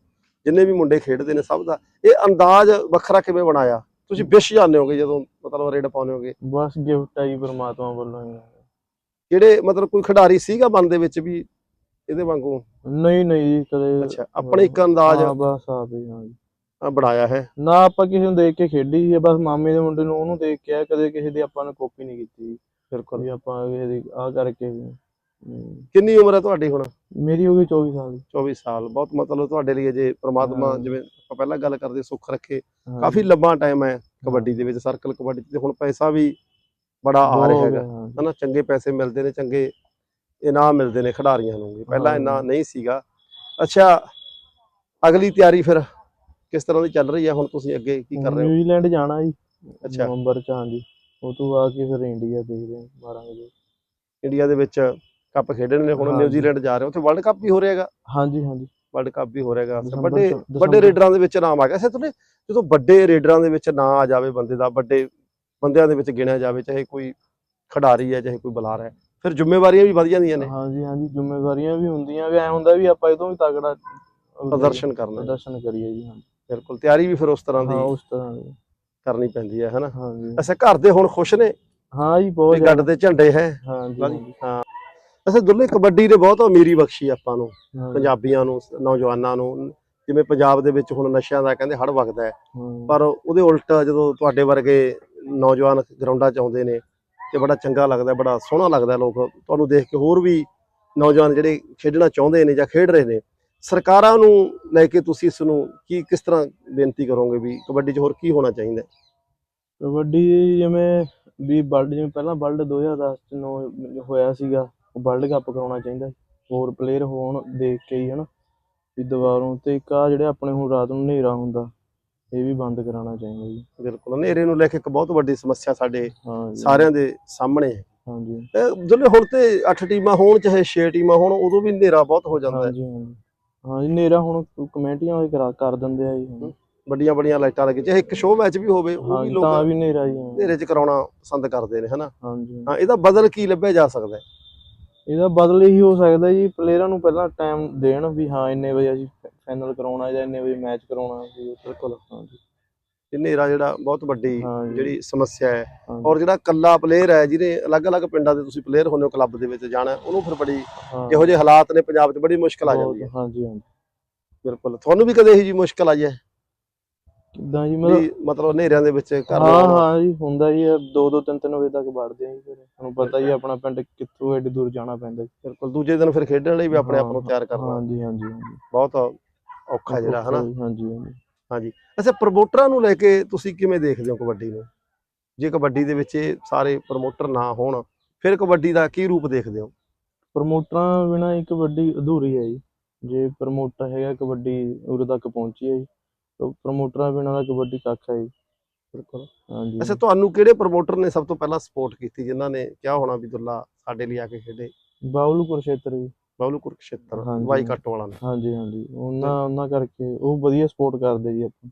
ਜਿੰਨੇ ਵੀ ਮੁੰਡੇ ਖੇਡਦੇ ਨੇ ਸਭ ਦਾ। ਇਹ ਅੰਦਾਜ਼ ਵੱਖਰਾ ਕਿਵੇਂ ਬਣਾਇਆ? ਤੁਸੀਂ ਵਿਸ਼ ਜਾਂਦੇ ਹੋਗੇ ਜਦੋਂ ਮਤਲਬ ਰੇਡ ਪਾਉਂਦੇ ਹੋਗੇ। ਬਸ ਗਿਫਟ ਆਈ ਪ੍ਰਮਾਤਮਾ ਵੱਲੋਂ ਹੀ ਕਿਹੜੇ ਮਤਲਬ ਕੋਈ ਖਿਡਾਰੀ ਸੀਗਾ ਮਨ ਦੇ ਵਿੱਚ ਵੀ ਇਹਦੇ ਵਾਂਗੂ? ਨਹੀਂ ਨਹੀਂ ਕਦੇ ਅੱਛਾ ਆਪਣੇ ਇੱਕ ਅੰਦਾਜ਼। ਹਾਂ, ਬਸ ਆਪ ਹੀ ਹਾਂ ਜੀ। ਅ, ਬਣਾਇਆ ਹੈ। ਨਾ ਆਪਾਂ ਕਿਸੇ ਨੂੰ ਦੇਖ ਕੇ ਖੇਡੀ ਸੀ ਬਸ ਮਾਮੇ ਦੇ ਮੁੰਡੇ ਨੂੰ ਉਹਨੂੰ ਦੇਖ ਕੇ ਆ ਕਦੇ ਕਿਸੇ ਦੀ ਆਪਾਂ ਨੇ ਕਾਪੀ ਨਹੀਂ ਕੀਤੀ ਬਿਲਕੁਲ। ਵੀ ਆਪਾਂ ਕਿਸੇ ਦੀ ਆ ਕਰਕੇ ਕਿੰਨੀ ਉਮਰ ਹੈ ਤੁਹਾਡੀ ਹੁਣ? ਮੇਰੀ ਹੋ ਗਈ 24 ਸਾਲ ਦੀ 24 ਸਾਲ ਬਹੁਤ ਮਤਲਬ ਤੁਹਾਡੇ ਲਈ ਜੇ ਪ੍ਰਮਾਤਮਾ ਹਾਂ। ਜਿਵੇਂ ਆਪਾਂ ਪਹਿਲਾਂ ਗੱਲ ਕਰਦੇ ਸੁੱਖ ਰੱਖੇ। ਹਾਂ ਕਾਫੀ। ਲੰਬਾ ਟਾਈਮ ਹੈ ਕਬੱਡੀ ਦੇ ਵਿੱਚ ਸਰਕਲ ਕਬੱਡੀ ਤੇ ਹੁਣ ਪੈਸਾ ਵੀ ਬੜਾ ਆ ਰਿਹਾ ਹੋ ਹੈਗਾ ਹਾਂ। ਹਨਾ ਚੰਗੇ ਪੈਸੇ ਮਿਲਦੇ ਨੇ ਚੰਗੇ ਇਨਾਮ ਮਿਲਦੇ ਨੇ ਖਿਡਾਰੀਆਂ ਨੂੰ ਪਹਿਲਾਂ। ਇੰਨਾ ਨਹੀਂ ਸੀਗਾ। ਅੱਛਾ ਅਗਲੀ ਤਿਆਰੀ ਫਿਰ ਕਿਸ ਤਰ੍ਹਾਂ ਦੀ ਚੱਲ ਰਹੀ ਹੈ? ਹੁਣ ਤੁਸੀਂ ਅੱਗੇ ਕੀ ਕਰ ਰਹੇ ਹੋ? ਨਿਊਜ਼ੀਲੈਂਡ ਜਾਣਾ ਜੀ ਅੱਛਾ। ਨਵੰਬਰ ਚ ਹਾਂ ਜੀ ਉਹ ਤੋਂ ਆ ਕੇ ਫਿਰ ਇੰਡੀਆ ਦੇਖਦੇ ਹਾਂ ਮਾਰਾਂਗੇ ਜੀ। ਇੰਡੀਆ ਦੇ ਵਿੱਚ ਕੱਪ ਖੇਡਣੇ ਨੇ ਹੁਣ। ਨਿਊਜ਼ੀਲੈਂਡ ਜਾ ਰਹੇ ਉੱਥੇ ਵਰਲਡ ਕੱਪ ਵੀ ਹੋ ਰਿਹਾ ਹੈਗਾ। ਹਾਂਜੀ ਹਾਂਜੀ। ਵਰਲਡ ਕੱਪ ਵੀ ਹੋ ਰਿਹਾ ਹੈਗਾ। ਵੱਡੇ ਵੱਡੇ ਰੇਡਰਾਂ ਦੇ ਵਿੱਚ ਨਾਮ ਆ ਗਿਆ। ਸੇ ਤੁਨੇ ਜਦੋਂ ਵੱਡੇ ਰੇਡਰਾਂ ਦੇ ਵਿੱਚ ਨਾਂ ਆ ਜਾਵੇ ਬੰਦੇ ਦਾ ਵੱਡੇ ਬੰਦਿਆਂ ਦੇ ਵਿੱਚ ਗਿਣਿਆ ਜਾਵੇ ਚਾਹੇ ਕੋਈ ਖਿਡਾਰੀ ਹੈ ਚਾਹੇ ਕੋਈ ਬੁਲਾਰ ਹੈ ਫਿਰ ਜ਼ਿੰਮੇਵਾਰੀਆਂ ਵੀ ਵਧ ਜਾਂਦੀਆਂ ਨੇ। ਹਾਂਜੀ ਹਾਂਜੀ ਜ਼ਿੰਮੇਵਾਰੀਆਂ ਵੀ ਹੁੰਦੀਆਂ ਵੀ ਐ ਹੁੰਦਾ ਵੀ ਆਪਾਂ ਤੋਂ ਵੀ ਤਗੜਾ ਪ੍ਰਦਰਸ਼ਨ ਕਰਨਾ। ਪ੍ਰਦਰਸ਼ਨ ਕਰੀਏ ਜੀ ਹਾਂ ਬਿਲਕੁਲ ਤਿਆਰੀ ਵੀ ਫਿਰ ਉਸ ਤਰ੍ਹਾਂ ਹਾਂ ਦੀ ਉਸ ਤਰ੍ਹਾਂ ਦੀ। ਕਰਨੀ ਪੈਂਦੀ ਹੈ ਹਨਾ? ਹਾਂਜੀ। ਅੱਛਾ ਘਰ ਦੇ ਹੁਣ ਖੁਸ਼ ਨੇ? ਹਾਂ ਜੀ ਬਹੁਤ ਗੱਡ ਦੇ ਝੰਡੇ ਹੈ। ਹਾਂਜੀ ਹਾਂ। ਅੱਛਾ ਦੁੱਲੇ ਕਬੱਡੀ ਨੇ ਬਹੁਤ ਅਮੀਰੀ ਬਖਸ਼ੀ ਆਪਾਂ ਨੂੰ ਹਾਂ, ਪੰਜਾਬੀਆਂ ਨੂੰ ਨੌਜਵਾਨਾਂ ਨੂੰ। ਜਿਵੇਂ ਪੰਜਾਬ ਦੇ ਵਿੱਚ ਹੁਣ ਨਸ਼ਿਆਂ ਦਾ ਕਹਿੰਦੇ ਹੜ ਵਗਦਾ ਹੈ। ਹਾਂ। ਪਰ ਉਹਦੇ ਉਲਟ ਜਦੋਂ ਤੁਹਾਡੇ ਵਰਗੇ ਨੌਜਵਾਨ ਗਰਾਊਂਡਾਂ 'ਚ ਆਉਂਦੇ ਨੇ ਤੇ ਬੜਾ ਚੰਗਾ ਲੱਗਦਾ, ਬੜਾ ਸੋਹਣਾ ਲੱਗਦਾ ਲੋਕ। ਤੁਹਾਨੂੰ ਦੇਖ ਕੇ ਹੋਰ ਵੀ ਨੌਜਵਾਨ ਜਿਹੜੇ ਖੇਡਣਾ ਚਾਹੁੰਦੇ ਨੇ ਜਾਂ ਖੇਡ ਰਹੇ ਨੇ, ਸਰਕਾਰਾਂ ਨੂੰ ਲੈ ਕੇ ਤੁਸੀਂ ਇਸ ਨੂੰ ਕੀ, ਕਿਸ ਤਰ੍ਹਾਂ ਬੇਨਤੀ ਕਰੋਗੇ ਵੀ ਕਬੱਡੀ 'ਚ ਹੋਰ ਕੀ ਹੋਣਾ ਚਾਹੀਦਾ? ਕਬੱਡੀ ਜਿਵੇਂ ਵੀ ਵਰਲਡ, ਜਿਵੇਂ ਪਹਿਲਾਂ ਵਰਲਡ 2010 ਚ ਨੌ ਹੋਇਆ ਸੀਗਾ, ਵਰਲਡ ਕੱਪ ਕਰਾਉਣਾ ਚਾਹੀਦਾ, ਹੋਰ ਪਲੇਅਰ ਹੋਣ ਦੇਖ ਕੇ ਹੀ ਹਨਾ, ਵੀ ਦੁਬਾਰੋਂ ਤੇ ਇੱਕ ਆ ਜਿਹੜੇ ਆਪਣੇ ਹੁਣ ਰਾਤ ਨੂੰ ਹਨੇਰਾ ਹੁੰਦਾ ਇਹ ਵੀ ਬੰਦ ਕਰਾਉਣਾ ਚਾਹੀਦਾ ਜੀ। ਬਿਲਕੁਲ ਹਨੇਰੇ ਨੂੰ ਲੈ ਕੇ ਇੱਕ ਬਹੁਤ ਵੱਡੀ ਸਮੱਸਿਆ ਸਾਡੇ ਹਾਂ ਜੀ। ਸਾਰਿਆਂ ਦੇ ਸਾਹਮਣੇ ਹੈ। ਹਾਂਜੀ ਇਹ ਜਿਹੜੇ ਹੁਣ ਤੇ 8 ਟੀਮਾਂ ਹੋਣ ਚਾਹੇ 6 ਟੀਮਾਂ ਹੋਣ ਉਦੋਂ ਵੀ ਹਨੇਰਾ ਬਹੁਤ ਹੋ ਜਾਂਦਾ ਹੈ। ਹਾਂਜੀ ਹਾਂਜੀ ਹਾਂ ਜੀ। ਹਨੇਰਾ ਹੁਣ ਕਮੇਟੀਆਂ ਵਾਲੇ ਕਰਾ ਕਰ ਦਿੰਦੇ ਆ ਜੀ। ਵੱਡੀਆਂ ਵੱਡੀਆਂ ਲਾਈਟਾਂ ਲੱਗੀ ਚਾਹੇ ਇੱਕ ਸ਼ੋਅ ਮੈਚ ਵੀ ਹੋਵੇ ਉਹ ਹਾਂ ਵੀ ਲੋਕ ਤਾਂ ਵੀ ਹਨੇਰਾ ਜੀ ਹਾਂ। ਹਨੇਰੇ 'ਚ ਕਰਾਉਣਾ ਪਸੰਦ ਕਰਦੇ ਨੇ ਹਨਾ? ਹਾਂਜੀ ਹਾਂ ਇਹਦਾ ਬਦਲ ਕੀ ਲੱਭਿਆ ਜਾ ਸਕਦਾ ਹੈ? ਇਹਦਾ ਬਦਲ ਇਹੀ ਹੋ ਸਕਦਾ ਜੀ ਪਲੇਅਰਾਂ ਨੂੰ ਪਹਿਲਾਂ ਟਾਈਮ ਦੇਣ ਵੀ ਹਾਂ ਇੰਨੇ ਵਜੇ ਅਸੀਂ ਫਾਈਨਲ ਕਰਾਉਣਾ ਜਾਂ ਇੰਨੇ ਵਜੇ ਮੈਚ ਕਰਾਉਣਾ ਵੀ ਬਿਲਕੁਲ ਹਾਂਜੀ ਇਹ ਹਨੇਰਾ ਜਿਹੜਾ ਬਹੁਤ ਵੱਡੀ ਜੀ। ਜਿਹੜੀ ਸਮੱਸਿਆ ਹੈ। ਔਰ ਜਿਹੜਾ ਕੱਲਾ ਪਲੇਅਰ ਹੈ ਜਿਹਨੇ ਅਲੱਗ-ਅਲੱਗ ਪਿੰਡਾਂ ਦੇ ਤੁਸੀਂ ਪਲੇਅਰ ਹੁੰਦੇ ਹੋ ਕਲੱਬ ਦੇ ਵਿੱਚ ਜਾਣਾ ਉਹਨੂੰ ਫਿਰ ਬੜੀ ਇਹੋ ਜਿਹੇ ਹਾਲਾਤ ਨੇ ਪੰਜਾਬ 'ਚ ਬੜੀ ਮੁਸ਼ਕਲ ਆ ਜਾਂਦੀ ਹੈ। ਹਾਂਜੀ ਹਾਂਜੀ ਬਿਲਕੁਲ। ਤੁਹਾਨੂੰ ਵੀ ਕਦੇ ਇਹੋ ਜਿਹੀ ਮੁਸ਼ਕਲ ਆਈ ਹੈ? ਕਿੱਦਾਂ ਜੀ ਮਤਲਬ ਮਤਲਬ ਹਨੇਰਿਆਂ ਦੇ ਵਿੱਚ ਘਰ ਹਾਂ ਹਾਂ ਜੀ ਹੁੰਦਾ ਜੀ 2 2 3 3 ਵਜੇ ਤੱਕ ਵੜਦੇ ਆ ਜੀ ਫਿਰ। ਤੁਹਾਨੂੰ ਪਤਾ ਹੀ ਆਪਣਾ ਪਿੰਡ ਕਿੱਥੋਂ ਐਡੀ ਦੂਰ ਜਾਣਾ ਪੈਂਦਾ ਜੀ। ਬਿਲਕੁਲ। ਦੂਜੇ ਦਿਨ ਫਿਰ ਖੇਡਣ ਲਈ ਵੀ ਆਪਣੇ ਆਪ ਨੂੰ ਤਿਆਰ ਕਰਨਾ। ਹਾਂਜੀ ਹਾਂਜੀ ਬਹੁਤ ਔਖਾ ਜਿਹੜਾ ਹਨਾ? ਹਾਂਜੀ ਹਾਂਜੀ। ਅੱਛਾ ਪ੍ਰਮੋਟਰਾਂ ਨੂੰ ਲੈ ਕੇ ਤੁਸੀਂ ਕਿਵੇਂ ਦੇਖਦੇ ਹੋ ਕਬੱਡੀ ਨੂੰ? ਜੇ ਕਬੱਡੀ ਦੇ ਵਿੱਚ ਇਹ ਸਾਰੇ ਪ੍ਰਮੋਟਰ ਨਾ ਹੋਣ ਫਿਰ ਕਬੱਡੀ ਦਾ ਕੀ ਰੂਪ ਦੇਖਦੇ ਹੋ? ਪ੍ਰਮੋਟਰਾਂ ਬਿਨਾ ਇੱਕ ਕਬੱਡੀ ਅਧੂਰੀ ਹੈ ਜੀ। ਜੇ ਪ੍ਰਮੋਟਰ ਹੈਗਾ ਕਬੱਡੀ ਉਰੇ ਤੱਕ ਪਹੁੰਚੀ ਹੈ ਜੀ। ਤਾਂ ਪ੍ਰਮੋਟਰਾਂ ਬਿਨਾ ਦਾ ਕਬੱਡੀ ਕੱਖ ਹੈ ਜੀ। ਬਿਲਕੁਲ। ਹਾਂਜੀ ਅੱਛਾ ਤੁਹਾਨੂੰ ਕਿਹੜੇ ਪ੍ਰਮੋਟਰ ਨੇ ਸਭ ਤੋਂ ਪਹਿਲਾਂ ਸਪੋਰਟ ਕੀਤੀ ਜਿਨ੍ਹਾਂ ਨੇ ਕਿਹਾ ਹੋਣਾ ਵੀ ਦੁੱਲਾ ਸਾਡੇ ਲਈ ਆ ਕੇ ਖੇਡੇ? ਬਾਉਲ ਕੁਰਸ਼ੇਤਰ ਜੀ। ਬਬਲੂ ਕੁਰਕਸ਼ੇਤਰ ਹਾਂਜੀ। ਵਾਈ ਕੱਟ ਵਾਲਾ ਨੇ ਹਾਂਜੀ ਹਾਂਜੀ ਉਹਨਾਂ ਉਹਨਾਂ ਕਰਕੇ ਉਹ ਵਧੀਆ ਸਪੋਰਟ ਕਰਦੇ ਜੀ ਆਪਾਂ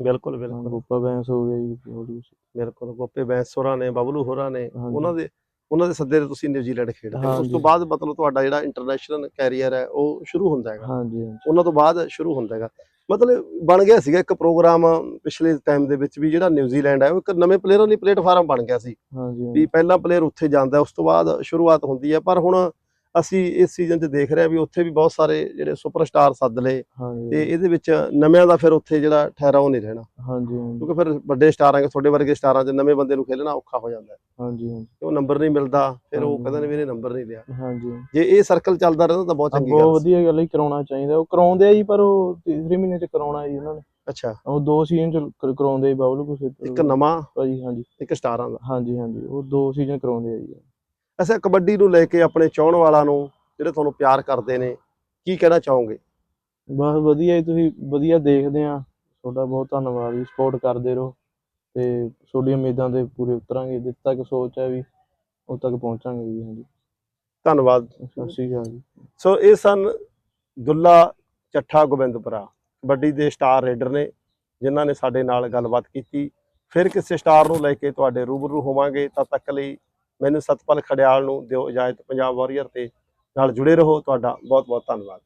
ਬਿਲਕੁਲ ਬਿਲਕੁਲ ਗੋਪਾ ਬੈਂਸ ਹੋ ਗਿਆ ਜੀ। ਬਿਲਕੁਲ ਗੋਪੇ ਬੈਂਸ ਹੋਰਾਂ ਨੇ ਬਬਲੂ ਹੋਰਾਂ ਨੇ ਹਾਂਜੀ। ਉਹਨਾਂ ਦੇ ਉਹਨਾਂ ਦੇ ਸੱਦੇ ਤੇ ਤੁਸੀਂ ਨਿਊਜ਼ੀਲੈਂਡ ਖੇਡਦੇ ਹੋ। ਉਸ ਹਾਂਜੀ। ਤੋਂ ਬਾਅਦ ਮਤਲਬ ਤੁਹਾਡਾ ਜਿਹੜਾ ਇੰਟਰਨੈਸ਼ਨਲ ਕੈਰੀਅਰ ਹੈ ਉਹ ਸ਼ੁਰੂ ਹੁੰਦਾ ਹੈਗਾ ਹਾਂਜੀ ਹਾਂਜੀ ਉਹਨਾਂ ਤੋਂ ਬਾਅਦ ਸ਼ੁਰੂ ਹੁੰਦਾ ਹੈਗਾ ਮਤਲਬ ਬਣ ਗਿਆ ਸੀਗਾ ਇੱਕ ਪ੍ਰੋਗਰਾਮ ਪਿਛਲੇ ਟਾਈਮ ਦੇ ਵਿੱਚ ਵੀ ਜਿਹੜਾ ਨਿਊਜ਼ੀਲੈਂਡ ਹੈ ਉਹ ਇੱਕ ਨਵੇਂ ਪਲੇਅਰਾਂ ਲਈ ਪਲੇਟਫਾਰਮ ਬਣ ਗਿਆ ਸੀ ਹਾਂਜੀ ਵੀ ਪਹਿਲਾ ਪਲੇਅਰ ਉੱਥੇ ਜਾਂਦਾ ਉਸ ਤੋਂ ਬਾਅਦ ਸ਼ੁਰੂਆਤ ਹੁੰਦੀ ਹੈ ਪਰ ਹੁਣ ਅਸੀਂ ਇਸ ਸੀਜ਼ਨ 'ਚ ਦੇਖ ਰਹੇ ਹਾਂ ਵੀ ਉੱਥੇ ਵੀ ਬਹੁਤ ਸਾਰੇ ਜਿਹੜੇ ਸੁਪਰਸਟਾਰ ਸੱਦ ਲਏ ਹਾਂਜੀ। ਤੇ ਇਹਦੇ ਵਿੱਚ ਨਵਿਆਂ ਦਾ ਫਿਰ ਉੱਥੇ ਜਿਹੜਾ ਠਹਿਰਾਓ ਨਹੀਂ ਰਹਿਣਾ। ਹਾਂਜੀ ਹਾਂਜੀ। ਕਿਉਂਕਿ ਫਿਰ ਵੱਡੇ ਸਟਾਰਾਂ ਕੇ ਤੁਹਾਡੇ ਵਰਗੇ ਸਟਾਰਾਂ 'ਚ ਨਵੇਂ ਬੰਦੇ ਨੂੰ ਖੇਲਣਾ ਔਖਾ ਹੋ ਜਾਂਦਾ ਹਾਂਜੀ ਹਾਂਜੀ। ਤੇ ਉਹ ਨੰਬਰ ਨਹੀਂ ਮਿਲਦਾ ਫਿਰ ਉਹ ਹਾਂਜੀ। ਕਹਿੰਦੇ ਨੇ ਵੀ ਇਹਨੇ ਨੰਬਰ ਨਹੀਂ ਲਿਆ। ਹਾਂਜੀ। ਜੇ ਇਹ ਸਰਕਲ ਚੱਲਦਾ ਰਹਿੰਦਾ ਤਾਂ ਬਹੁਤ ਆ ਚੰਗੀ ਬਹੁਤ ਗੱਲ ਸੀ। ਵਧੀਆ ਗੱਲ ਹੀ ਕਰਾਉਣਾ ਚਾਹੀਦਾ। ਉਹ ਕਰਾਉਂਦੇ ਆ ਜੀ ਪਰ ਉਹ ਤੀਸਰੇ ਮਹੀਨੇ ਚ ਕਰਾਉਣਾ ਜੀ ਉਹਨਾਂ ਨੇ। ਅੱਛਾ। ਉਹ ਦੋ ਸੀਜ਼ਨ ਚ ਕਰ- ਕਰਾਉਂਦੇ ਬਾਬਲੂ ਕੁਰਸ਼ੇਤਰ ਇੱਕ ਨਵਾਂ ਭਾਜੀ ਹਾਂਜੀ। ਇੱਕ ਸਟਾਰਾਂ ਦਾ। ਹਾਂਜੀ ਹਾਂਜੀ। ਉਹ ਦੋ ਸੀਜ਼ਨ ਕਰਾਉਂਦੇ ਆ ਜੀ। ਅੱਛਾ ਕਬੱਡੀ ਨੂੰ ਲੈ ਕੇ ਆਪਣੇ ਚਾਹਣ ਵਾਲਾ ਨੂੰ ਜਿਹੜੇ ਤੁਹਾਨੂੰ ਪਿਆਰ ਕਰਦੇ ਨੇ ਕੀ ਕਹਿਣਾ ਚਾਹੋਗੇ? ਬਸ ਵਧੀਆ ਜੀ ਤੁਸੀਂ ਵਧੀਆ ਦੇਖਦੇ ਆ। ਤੁਹਾਡਾ ਬਹੁਤ ਧੰਨਵਾਦ ਜੀ ਸਪੋਰਟ ਕਰਦੇ ਰਹੋ ਤੇ ਤੁਹਾਡੀਆਂ ਉਮੀਦਾਂ ਤੇ ਪੂਰੇ ਉਤਰਾਂਗੇ। ਜਿੱਥੇ ਤੱਕ ਸੋਚ ਹੈ ਵੀ ਉਦ ਤੱਕ ਪਹੁੰਚਾਂਗੇ ਜੀ ਹਾਂਜੀ। ਧੰਨਵਾਦ। ਸਤਿ ਸ਼੍ਰੀ ਅਕਾਲ ਜੀ। ਸੋ ਇਹ ਸਨ ਦੁੱਲਾ ਚੱਠਾ ਗੋਬਿੰਦਪੁਰਾ ਕਬੱਡੀ ਦੇ ਸਟਾਰ ਰੇਡਰ ਨੇ ਜਿਨ੍ਹਾਂ ਨੇ ਸਾਡੇ ਨਾਲ ਗੱਲਬਾਤ ਕੀਤੀ। ਫਿਰ ਕਿਸੇ ਸਟਾਰ ਨੂੰ ਲੈ ਕੇ ਤੁਹਾਡੇ ਰੂਬਰੂ ਹੋਵਾਂਗੇ ਤਦ ਤੱਕ ਲਈ ਮੈਨੂੰ ਸਤਪਾਲ ਖੜਿਆਲ ਨੂੰ ਦਿਓ ਇਜਾਜ਼ਤ, ਪੰਜਾਬ ਵਾਰੀਅਰ ਤੇ ਨਾਲ ਜੁੜੇ ਰਹੋ। ਤੁਹਾਡਾ ਬਹੁਤ ਬਹੁਤ ਧੰਨਵਾਦ।